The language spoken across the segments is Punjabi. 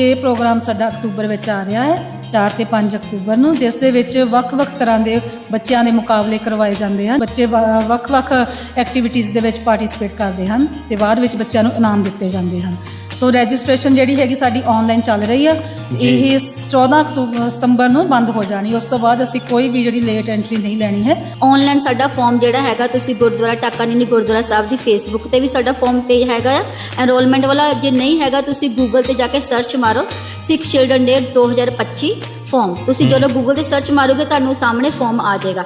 ਇਹ ਪ੍ਰੋਗਰਾਮ ਸਾਡਾ ਅਕਤੂਬਰ ਵਿੱਚ ਆ ਰਿਹਾ ਹੈ 4 ਤੇ 5 ਅਕਤੂਬਰ ਨੂੰ, ਜਿਸ ਦੇ ਵਿੱਚ ਵੱਖ-ਵੱਖ ਤਰ੍ਹਾਂ ਦੇ ਬੱਚਿਆਂ ਦੇ ਮੁਕਾਬਲੇ ਕਰਵਾਏ ਜਾਂਦੇ ਹਨ। ਬੱਚੇ ਵ- ਵੱਖ-ਵੱਖ ਐਕਟੀਵਿਟੀਜ਼ ਦੇ ਵਿੱਚ ਪਾਰਟਿਸਿਪੇਟ ਕਰਦੇ ਹਨ ਤੇ ਬਾਅਦ ਵਿੱਚ ਬੱਚਿਆਂ ਨੂੰ ਇਨਾਮ ਦਿੱਤੇ ਜਾਂਦੇ ਹਨ। ਸੋ ਰਜਿਸਟ੍ਰੇਸ਼ਨ ਜਿਹੜੀ ਹੈਗੀ ਸਾਡੀ ਆਨਲਾਈਨ ਚੱਲ ਰਹੀ ਆ। ਇਹ 14 ਅਕਤੂਬਰ ਸਤੰਬਰ ਨੂੰ ਬੰਦ ਹੋ ਜਾਣੀ। ਉਸ ਤੋਂ ਬਾਅਦ ਅਸੀਂ ਕੋਈ ਵੀ ਜਿਹੜੀ ਲੇਟ ਐਂਟਰੀ ਨਹੀਂ ਲੈਣੀ ਹੈ। ਆਨਲਾਈਨ ਸਾਡਾ ਫਾਰਮ ਜਿਹੜਾ ਹੈਗਾ ਤੁਸੀਂ ਗੁਰਦੁਆਰਾ ਟਾਕਾਨੀਨੀ ਗੁਰਦੁਆਰਾ ਸਾਹਿਬ ਦੀ ਫੇਸਬੁੱਕ ਤੇ ਵੀ ਸਾਡਾ ਫਾਰਮ ਪੇਜ ਹੈਗਾ ਆ। ਐਨਰੋਲਮੈਂਟ ਵਾਲਾ ਜੇ ਨਹੀਂ ਹੈਗਾ ਤੁਸੀਂ ਗੂਗਲ ਤੇ ਜਾ ਕੇ ਸਰਚ ਮਾਰੋ ਸਿੱਖ ਚਿਲਡਰਨ ਡੇ 2025 ਫਾਰਮ ਤੁਸੀਂ ਜਦੋਂ ਗੂਗਲ ਤੇ ਸਰਚ ਮਾਰੋਗੇ ਤੁਹਾਨੂੰ ਸਾਹਮਣੇ ਫਾਰਮ ਆ ਜਾਏਗਾ।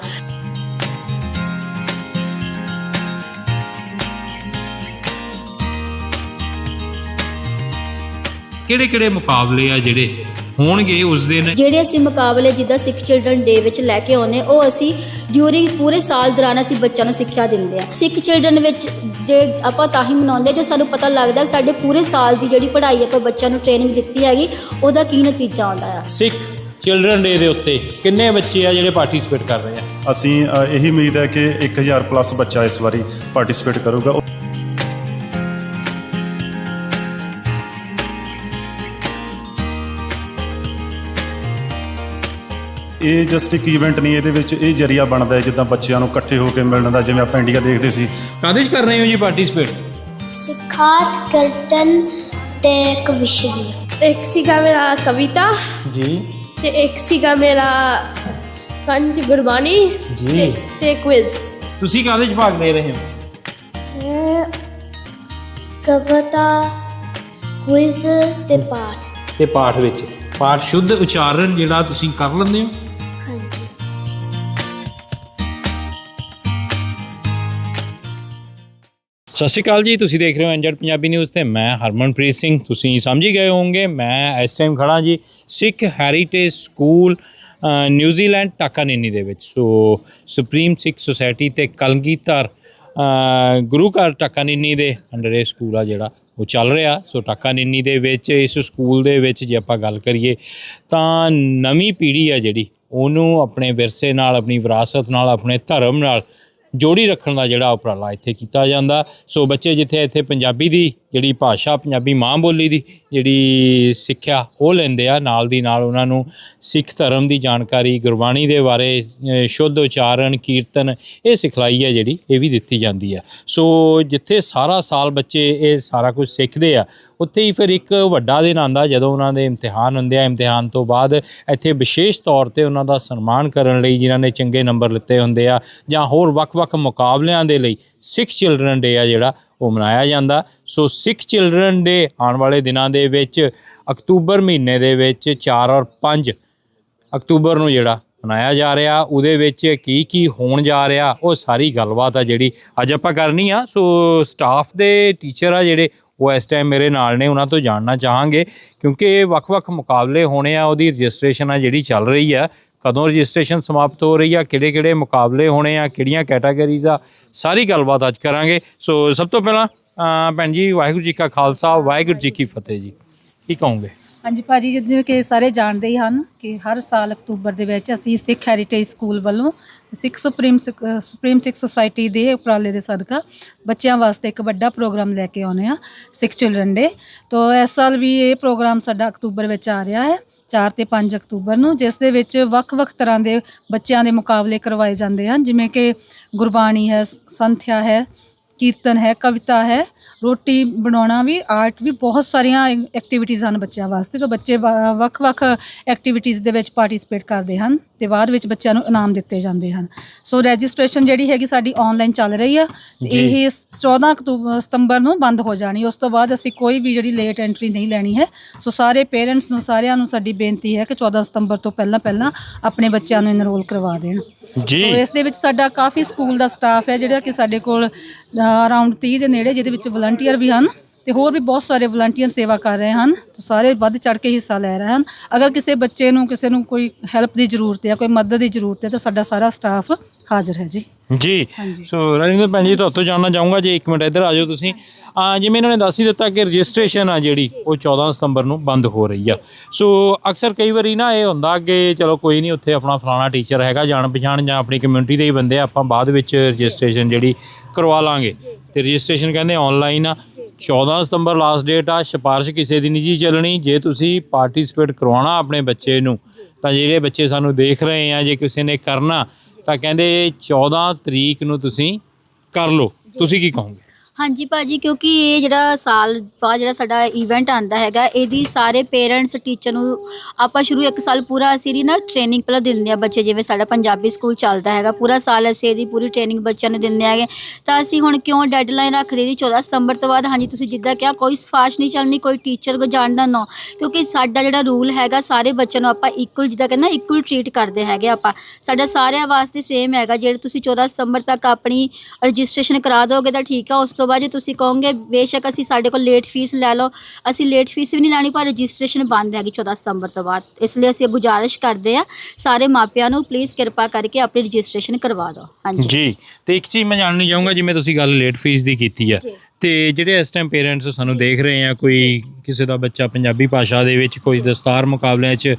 ਕਿਹੜੇ ਕਿਹੜੇ ਮੁਕਾਬਲੇ ਆ ਜਿਹੜੇ ਹੋਣਗੇ ਉਸ ਦਿਨ? ਜਿਹੜੇ ਅਸੀਂ ਮੁਕਾਬਲੇ ਜਿੱਦਾਂ ਸਿੱਖ ਚਿਲਡਰਨ ਡੇ ਵਿੱਚ ਲੈ ਕੇ ਆਉਂਦੇ ਉਹ ਅਸੀਂ ਡਿਊਰਿੰਗ ਪੂਰੇ ਸਾਲ ਦੌਰਾਨ ਅਸੀਂ ਬੱਚਿਆਂ ਨੂੰ ਸਿੱਖਿਆ ਦਿੰਦੇ ਆ ਸਿੱਖ ਚਿਲਡਰਨ ਵਿੱਚ ਜੇ ਆਪਾਂ ਤਾਂ ਹੀ ਮਨਾਉਂਦੇ ਜੇ ਸਾਨੂੰ ਪਤਾ ਲੱਗਦਾ ਸਾਡੇ ਪੂਰੇ ਸਾਲ ਦੀ ਜਿਹੜੀ ਪੜ੍ਹਾਈ ਆਪਾਂ ਬੱਚਿਆਂ ਨੂੰ ਟ੍ਰੇਨਿੰਗ ਦਿੱਤੀ ਹੈਗੀ ਉਹਦਾ ਕੀ ਨਤੀਜਾ ਆਉਂਦਾ ਆ ਸਿੱਖ ਚਿਲਡਰਨ ਡੇ ਦੇ ਉੱਤੇ ਕਿੰਨੇ ਬੱਚੇ ਆ ਜਿਹੜੇ ਪਾਰਟਿਸਿਪੇਟ ਕਰ ਰਹੇ ਆ? ਅਸੀਂ ਅ, ਇਹੀ ਉਮੀਦ ਹੈ ਕਿ 1000 ਪਲੱਸ ਬੱਚਾ ਇਸ ਵਾਰੀ ਪਾਰਟਿਸਿਪੇਟ ਕਰੂਗਾ। ਇਹ ਜਸਟ ਇੱਕ ਇਵੈਂਟ ਨਹੀਂ ਇਹਦੇ ਵਿੱਚ ਇਹ ਜਰੀਆ ਬਣਦਾ ਹੈ ਜਿੱਦਾਂ ਬੱਚਿਆਂ ਨੂੰ ਇਕੱਠੇ ਹੋ ਕੇ ਮਿਲਣ ਦਾ ਜਿਵੇਂ ਆਪਾਂ ਇੰਡੀਆ ਦੇਖਦੇ ਸੀ। ਕਾਹਦੇ 'ਚ ਕਰ ਰਹੇ ਹੋ ਜੀ ਪਾਰਟਿਸਿਪੇਟ ਸਿਖਾਤ ਕੀਰਤਨ ਤੇ ਕਵਿਸ਼ਰੀ ਇੱਕ ਸੀਗਾ ਮੇਰਾ ਕਵਿਤਾ ਜੀ। ਤੇ ਇੱਕ ਸੀਗਾ ਮੇਰਾ ਕੰਠ ਗੁਰਬਾਣੀ ਜੀ। ਤੇ- ਤੇ ਕੁਇਜ਼ ਤੁਸੀਂ ਕਾਹਦੇ 'ਚ ਭਾਗ ਲੈ ਰਹੇ ਹੋ? ਕਵਤਾ ਕੁਇਜ਼ ਤੇ ਪਾਠ। ਤੇ ਪਾਠ ਵਿੱਚ। ਪਾਠ ਸ਼ੁੱਧ ਉਚਾਰਨ ਜਿਹੜਾ ਤੁਸੀਂ ਕਰ ਲੈਂਦੇ ਹੋ? ਸਤਿ ਸ਼੍ਰੀ ਅਕਾਲ ਜੀ ਤੁਸੀਂ ਦੇਖ ਰਹੇ ਹੋ ਐਨਜੈਡ ਪੰਜਾਬੀ ਨਿਊਜ਼ ਤੇ ਮੈਂ ਹਰਮਨਪ੍ਰੀਤ ਸਿੰਘ। ਤੁਸੀਂ ਸਮਝ ਗਏ ਹੋਵੋਗੇ ਮੈਂ ਇਸ ਟਾਈਮ ਖੜਾ ਜੀ ਸਿੱਖ ਹੈਰੀਟੇਜ ਸਕੂਲ ਅ, ਨਿਊਜ਼ੀਲੈਂਡ ਟਾਕਾਨੀਨੀ ਦੇ ਵਿੱਚ। ਸੋ ਸੁਪਰੀਮ ਸਿੱਖ ਸੁਸਾਇਟੀ ਤੇ ਕਲਗੀਧਰ ਗੁਰੂ ਘਰ ਟਾਕਾਨੀਨੀ ਦੇ ਅੰਡਰ ਇਹ ਸਕੂਲ ਆ ਜਿਹੜਾ ਉਹ ਚੱਲ ਰਿਹਾ। ਸੋ ਟਾਕਾਨੀਨੀ ਦੇ ਵਿੱਚ ਇਸ ਸਕੂਲ ਦੇ ਵਿੱਚ ਜੇ ਆਪਾਂ ਗੱਲ ਕਰੀਏ ਤਾਂ ਨਵੀਂ ਪੀੜ੍ਹੀ ਆ ਜਿਹੜੀ ਉਹਨੂੰ ਆਪਣੇ ਵਿਰਸੇ ਨਾਲ ਆਪਣੀ ਵਿਰਾਸਤ ਨਾਲ ਆਪਣੇ ਧਰਮ ਨਾਲ ਜੋੜੀ ਰੱਖਣ ਦਾ ਜਿਹੜਾ ਉਪਰਾਲਾ ਇੱਥੇ ਕੀਤਾ ਜਾਂਦਾ। ਸੋ ਬੱਚੇ ਜਿੱਥੇ ਇੱਥੇ ਪੰਜਾਬੀ ਦੀ ਜਿਹੜੀ ਭਾਸ਼ਾ, ਪੰਜਾਬੀ ਮਾਂ ਬੋਲੀ ਦੀ ਜਿਹੜੀ ਸਿੱਖਿਆ ਉਹ ਲੈਂਦੇ ਆ, ਨਾਲ ਦੀ ਨਾਲ ਉਹਨਾਂ ਨੂੰ ਸਿੱਖ ਧਰਮ ਦੀ ਜਾਣਕਾਰੀ, ਗੁਰਬਾਣੀ ਦੇ ਬਾਰੇ ਸ਼ੁੱਧ ਉਚਾਰਨ, ਕੀਰਤਨ ਇਹ ਸਿਖਲਾਈ ਹੈ ਜਿਹੜੀ ਇਹ ਵੀ ਦਿੱਤੀ ਜਾਂਦੀ ਹੈ। ਸੋ ਜਿੱਥੇ ਸਾਰਾ ਸਾਲ ਬੱਚੇ ਇਹ ਸਾਰਾ ਕੁਝ ਸਿੱਖਦੇ ਆ ਉੱਥੇ ਹੀ ਫਿਰ ਇੱਕ ਵੱਡਾ ਦਿਨ ਆਂਦਾ ਜਦੋਂ ਉਹਨਾਂ ਦੇ ਇਮਤਿਹਾਨ ਹੁੰਦੇ ਆ। ਇਮਤਿਹਾਨ ਤੋਂ ਬਾਅਦ ਇੱਥੇ ਵਿਸ਼ੇਸ਼ ਤੌਰ ਤੇ ਉਹਨਾਂ ਦਾ ਸਨਮਾਨ ਕਰਨ ਲਈ ਜਿਨ੍ਹਾਂ ਨੇ ਚੰਗੇ ਨੰਬਰ ਲਿੱਤੇ ਹੁੰਦੇ ਆ ਜਾਂ ਹੋਰ ਵੱਖ-ਵੱਖ ਮੁਕਾਬਲਿਆਂ ਦੇ ਲਈ ਸਿੱਖ ਚਿਲਡਰਨ ਡੇ ਆ ਜਿਹੜਾ ਉਹ ਮਨਾਇਆ ਜਾਂਦਾ। ਸੋ ਸਿੱਖ ਚਿਲਡਰਨ ਡੇ ਆਉਣ ਵਾਲੇ ਦਿਨਾਂ ਦੇ ਵਿੱਚ ਅਕਤੂਬਰ ਮਹੀਨੇ ਦੇ ਵਿੱਚ 4 ਔਰ 5 ਅਕਤੂਬਰ ਨੂੰ ਜਿਹੜਾ ਮਨਾਇਆ ਜਾ ਰਿਹਾ। ਉਹਦੇ ਵਿੱਚ ਕੀ ਕੀ ਹੋਣ ਜਾ ਰਿਹਾ ਉਹ ਸਾਰੀ ਗੱਲਬਾਤ ਆ ਜਿਹੜੀ ਅੱਜ ਆਪਾਂ ਕਰਨੀ ਆ। ਸੋ ਸਟਾਫ ਦੇ ਟੀਚਰ ਆ ਜਿਹੜੇ ਉਹ ਇਸ ਟਾਈਮ ਮੇਰੇ ਨਾਲ ਨੇ, ਉਹਨਾਂ ਤੋਂ ਜਾਣਨਾ ਚਾਹਾਂਗੇ, ਕਿਉਂਕਿ ਇਹ ਵੱਖ-ਵੱਖ ਮੁਕਾਬਲੇ ਹੋਣੇ ਆ, ਉਹਦੀ ਰਜਿਸਟ੍ਰੇਸ਼ਨ ਆ ਜਿਹੜੀ ਚੱਲ ਰਹੀ ਆ। ਕਦੋਂ ਰਜਿਸਟ੍ਰੇਸ਼ਨ ਸਮਾਪਤ ਹੋ ਰਹੀ ਆ ਕਿਹੜੇ-ਕਿਹੜੇ ਮੁਕਾਬਲੇ ਹੋਣੇ ਆ, ਕਿਹੜੀਆਂ ਕੈਟਾਗਰੀਜ਼ ਆ, ਸਾਰੀ ਗੱਲਬਾਤ ਅੱਜ ਕਰਾਂਗੇ। ਸੋ ਸਭ ਤੋਂ ਪਹਿਲਾਂ ਭੈਣ ਜੀ, ਵਾਹਿਗੁਰੂ ਜੀ ਕਾ ਖਾਲਸਾ, ਵਾਹਿਗੁਰੂ ਜੀ ਕੀ ਫਤਿਹ ਜੀ। ਕੀ ਕਹੋਗੇ? ਹਾਂਜੀ ਭਾਜੀ ਜਿਵੇਂ ਕਿ ਸਾਰੇ ਜਾਣਦੇ ਹੀ ਹਨ ਕਿ ਹਰ ਸਾਲ ਅਕਤੂਬਰ ਦੇ ਵਿੱਚ ਅਸੀਂ ਸਿੱਖ ਹੈਰੀਟੇਜ ਸਕੂਲ ਵੱਲੋਂ Sikh supreme Sikh- supreme Sikh society ਦੇ ਉਪਰਾਲੇ ਦੇ ਸਦਕਾ ਬੱਚਿਆਂ ਵਾਸਤੇ ਇੱਕ ਵੱਡਾ ਪ੍ਰੋਗਰਾਮ ਲੈ ਕੇ ਆਉਨੇ ਆ ਸਿੱਖ ਚਿਲਡਰਨ ਡੇ ਤੋਂ ਇਸ ਸਾਲ ਵੀ ਇਹ ਪ੍ਰੋਗਰਾਮ ਸਾਡਾ ਅਕਤੂਬਰ ਵਿੱਚ ਆ ਰਿਹਾ ਹੈ 4 ਤੇ 5 ਅਕਤੂਬਰ ਨੂੰ, ਜਿਸ ਦੇ ਵਿੱਚ ਵੱਖ-ਵੱਖ ਤਰ੍ਹਾਂ ਦੇ ਬੱਚਿਆਂ ਦੇ ਮੁਕਾਬਲੇ ਕਰਵਾਏ ਜਾਂਦੇ ਹਨ, ਜਿਵੇਂ ਕਿ ਗੁਰਬਾਣੀ ਹੈ ਸੰਥਿਆ ਹੈ, ਕੀਰਤਨ ਹੈ, ਕਵਿਤਾ ਹੈ ਰੋਟੀ ਬਣਾਉਣਾ ਵੀ ਆਰਟ ਵੀ ਬਹੁਤ ਸਾਰੀਆਂ ਐਕਟੀਵਿਟੀਜ਼ ਹਨ ਬੱਚਿਆਂ ਵਾਸਤੇ ਤਾਂ ਬੱਚੇ ਵੱਖ-ਵੱਖ ਐਕਟੀਵਿਟੀਜ਼ ਦੇ ਵਿੱਚ ਪਾਰਟਿਸਿਪੇਟ ਕਰਦੇ ਹਨ ਤੇ ਬਾਅਦ ਵਿੱਚ ਬੱਚਿਆਂ ਨੂੰ ਇਨਾਮ ਦਿੱਤੇ ਜਾਂਦੇ ਹਨ। ਸੋ ਰਜਿਸਟ੍ਰੇਸ਼ਨ ਜਿਹੜੀ ਹੈਗੀ ਸਾਡੀ ਆਨਲਾਈਨ ਚੱਲ ਰਹੀ ਆ ਤੇ। ਇਹ 14 ਅਕਤੂਬਰ ਸਤੰਬਰ ਨੂੰ ਬੰਦ ਹੋ ਜਾਣੀ ਉਸ ਤੋਂ ਬਾਅਦ ਅਸੀਂ ਕੋਈ ਵੀ ਜਿਹੜੀ ਲੇਟ ਐਂਟਰੀ ਨਹੀਂ ਲੈਣੀ ਹੈ। ਸੋ ਸਾਰੇ ਪੇਰੈਂਟਸ ਨੂੰ ਸਾਰਿਆਂ ਨੂੰ ਸਾਡੀ ਬੇਨਤੀ ਹੈ ਕਿ 14 ਸਤੰਬਰ ਤੋਂ ਪਹਿਲਾਂ ਪਹਿਲਾਂ ਆਪਣੇ ਬੱਚਿਆਂ ਨੂੰ ਐਨਰੋਲ ਕਰਵਾ ਦੇਣ। ਜੀ। ਸੋ ਇਸ ਦੇ ਵਿੱਚ ਸਾਡਾ ਕਾਫੀ ਸਕੂਲ ਦਾ ਸਟਾਫ ਹੈ ਜਿਹੜਾ ਕਿ ਸਾਡੇ ਕੋਲ ਅਰਾਊਂਡ 30 ਦੇ ਨੇੜੇ, ਜਿਹਦੇ ਵਿੱਚ ਵਲੰਟੀਅਰ ਵੀ ਹਨ ਤੇ ਹੋਰ ਵੀ ਬਹੁਤ ਸਾਰੇ ਵਲੰਟੀਅਰ ਸੇਵਾ ਕਰ ਰਹੇ ਹਨ, ਤੇ ਸਾਰੇ ਵੱਧ ਚੜ ਕੇ ਹਿੱਸਾ ਲੈ ਰਹੇ ਹਨ। ਅਗਰ ਕਿਸੇ ਬੱਚੇ ਨੂੰ, ਕਿਸੇ ਨੂੰ ਕੋਈ ਹੈਲਪ ਦੀ ਜ਼ਰੂਰਤ ਹੈ ਕੋਈ ਮਦਦ ਦੀ ਜ਼ਰੂਰਤ ਹੈ, ਤਾਂ ਸਾਡਾ ਸਾਰਾ ਸਟਾਫ ਹਾਜ਼ਰ ਹੈ ਜੀ। ਜੀ। ਹਾਂਜੀ। ਸੋ ਰਜਿੰਦਰ ਭੈਣ ਜੀ ਤੁਹਾਡੇ ਤੋਂ ਜਾਣਨਾ ਚਾਹੂੰਗਾ ਜੀ ਇੱਕ ਮਿੰਟ ਇੱਧਰ ਆ ਜਾਓ ਤੁਸੀਂ। ਆ ਜਿਵੇਂ ਇਹਨਾਂ ਨੇ ਦੱਸ ਹੀ ਦਿੱਤਾ ਕਿ ਰਜਿਸਟ੍ਰੇਸ਼ਨ ਆ ਜਿਹੜੀ ਉਹ 14 ਸਤੰਬਰ ਨੂੰ ਬੰਦ ਹੋ ਰਹੀ ਆ। ਸੋ ਅਕਸਰ ਕਈ ਵਾਰੀ ਨਾ ਇਹ ਹੁੰਦਾ ਕਿ ਚਲੋ ਕੋਈ ਨਹੀਂ ਉੱਥੇ ਆਪਣਾ ਫਲਾਣਾ ਟੀਚਰ ਹੈਗਾ ਜਾਣ ਪਛਾਣ ਜਾਂ ਆਪਣੀ ਕਮਿਊਨਿਟੀ ਦੇ ਹੀ ਬੰਦੇ ਆ ਆਪਾਂ ਬਾਅਦ ਵਿੱਚ ਰਜਿਸਟ੍ਰੇਸ਼ਨ ਜਿਹੜੀ ਕਰਵਾ ਲਾਂਗੇ। ਤੇ ਰਜਿਸਟ੍ਰੇਸ਼ਨ ਕਹਿੰਦੇ ਆਨਲਾਈਨ ਆ। 14 ਸਤੰਬਰ ਲਾਸਟ ਡੇਟ ਆ ਸਿਫਾਰਿਸ਼ ਕਿਸੇ ਦੀ ਨਹੀਂ ਜੀ ਚੱਲਣੀ। ਜੇ ਤੁਸੀਂ ਪਾਰਟਿਸਿਪੇਟ ਕਰਵਾਉਣਾ ਆਪਣੇ ਬੱਚੇ ਨੂੰ ਤਾਂ ਜਿਹੜੇ ਬੱਚੇ ਸਾਨੂੰ ਦੇਖ ਰਹੇ ਆ ਜੇ ਕਿਸੇ ਨੇ ਕਰਨਾ ਤਾਂ ਕਹਿੰਦੇ 14 ਤਰੀਕ ਨੂੰ ਤੁਸੀਂ ਕਰ ਲਓ। ਤੁਸੀਂ ਕੀ ਕਹੋਗੇ? ਹਾਂਜੀ ਭਾਜੀ, ਕਿਉਂਕਿ ਇਹ ਜਿਹੜਾ ਸਾਲ ਬਾਅਦ ਜਿਹੜਾ ਸਾਡਾ ਇਵੈਂਟ ਆਂਦਾ ਹੈਗਾ, ਇਹਦੀ ਸਾਰੇ ਪੇਰੈਂਟਸ ਟੀਚਰ ਨੂੰ ਆਪਾਂ ਸ਼ੁਰੂ ਇੱਕ ਸਾਲ ਪੂਰਾ ਅਸੀਂ ਇਹਦੀ ਨਾ ਟ੍ਰੇਨਿੰਗ ਪਹਿਲਾਂ ਦਿੰਦੇ ਆ ਬੱਚੇ, ਜਿਵੇਂ ਸਾਡਾ ਪੰਜਾਬੀ ਸਕੂਲ ਚੱਲਦਾ ਹੈਗਾ, ਪੂਰਾ ਸਾਲ ਅਸੀਂ ਇਹਦੀ ਪੂਰੀ ਟ੍ਰੇਨਿੰਗ ਬੱਚਿਆਂ ਨੂੰ ਦਿੰਦੇ ਹੈਗੇ। ਤਾਂ ਅਸੀਂ ਹੁਣ ਕਿਉਂ ਡੈਡਲਾਈਨ ਰੱਖਦੇ ਦੀ 14 ਸਤੰਬਰ ਤੋਂ ਬਾਅਦ? ਹਾਂਜੀ, ਤੁਸੀਂ ਜਿੱਦਾਂ ਕਿਹਾ, ਕੋਈ ਸਿਫਾਰਿਸ਼ ਨਹੀਂ ਚੱਲਣੀ, ਕੋਈ ਟੀਚਰ ਕੋ ਜਾਣਦਾ ਨਾ। ਕਿਉਂਕਿ ਸਾਡਾ ਜਿਹੜਾ ਰੂਲ ਹੈਗਾ, ਸਾਰੇ ਬੱਚਿਆਂ ਨੂੰ ਆਪਾਂ ਇਕੁਅਲ ਜਿੱਦਾਂ ਕਹਿੰਦਾ ਇਕੁਅਲ ਟ੍ਰੀਟ ਕਰਦੇ ਹੈਗੇ ਆਪਾਂ। ਸਾਡਾ ਸਾਰਿਆਂ ਵਾਸਤੇ ਸੇਮ ਹੈਗਾ ਜਿਹੜੇ ਤੁਸੀਂ 14 ਸਤੰਬਰ ਤੱਕ ਆਪਣੀ ਰਜਿਸਟ੍ਰੇਸ਼ਨ ਕਰਾ ਦੋਗੇ ਤਾਂ ਠੀਕ ਆ, ਉਸ ਤੋਂ ਬਾਅਦ ਜੇ ਤੁਸੀਂ ਕਹੋਗੇ ਬੇਸ਼ੱਕ ਅਸੀਂ ਸਾਡੇ ਕੋਲ ਲੇਟ ਫੀਸ ਲੈ ਲਓ ਅਸੀਂ ਲੇਟ ਫੀਸ ਵੀ ਨਹੀਂ ਲੈਣੀ ਪਰ ਰਜਿਸਟ੍ਰੇਸ਼ਨ ਬੰਦ ਹੈਗੀ 14 ਸਤੰਬਰ ਤੋਂ ਬਾਅਦ। ਇਸ ਲਈ ਅਸੀਂ ਗੁਜ਼ਾਰਿਸ਼ ਕਰਦੇ ਆ ਸਾਰੇ ਮਾਪਿਆਂ ਨੂੰ ਪਲੀਜ਼ ਕਿਰਪਾ ਕਰਕੇ ਆਪਣੀ ਰਜਿਸਟ੍ਰੇਸ਼ਨ ਕਰਵਾ ਦਿਓ। ਹਾਂਜੀ। ਜੀ ਤੇ ਇੱਕ ਚੀਜ਼ ਮੈਂ ਜਾਣਨੀ ਚਾਹੂੰਗਾ ਜਿਵੇਂ ਤੁਸੀਂ ਗੱਲ ਲੇਟ ਫੀਸ ਦੀ ਕੀਤੀ ਆ। ਤੇ ਜਿਹੜੇ ਇਸ ਟਾਈਮ ਪੇਰੈਂਟਸ ਸਾਨੂੰ ਦੇਖ ਰਹੇ ਆ ਕੋਈ ਕਿਸੇ ਦਾ ਬੱਚਾ ਪੰਜਾਬੀ ਭਾਸ਼ਾ ਦੇ ਵਿੱਚ ਕੋਈ ਦਸਤਾਰ ਮੁਕਾਬਲਿਆਂ 'ਚ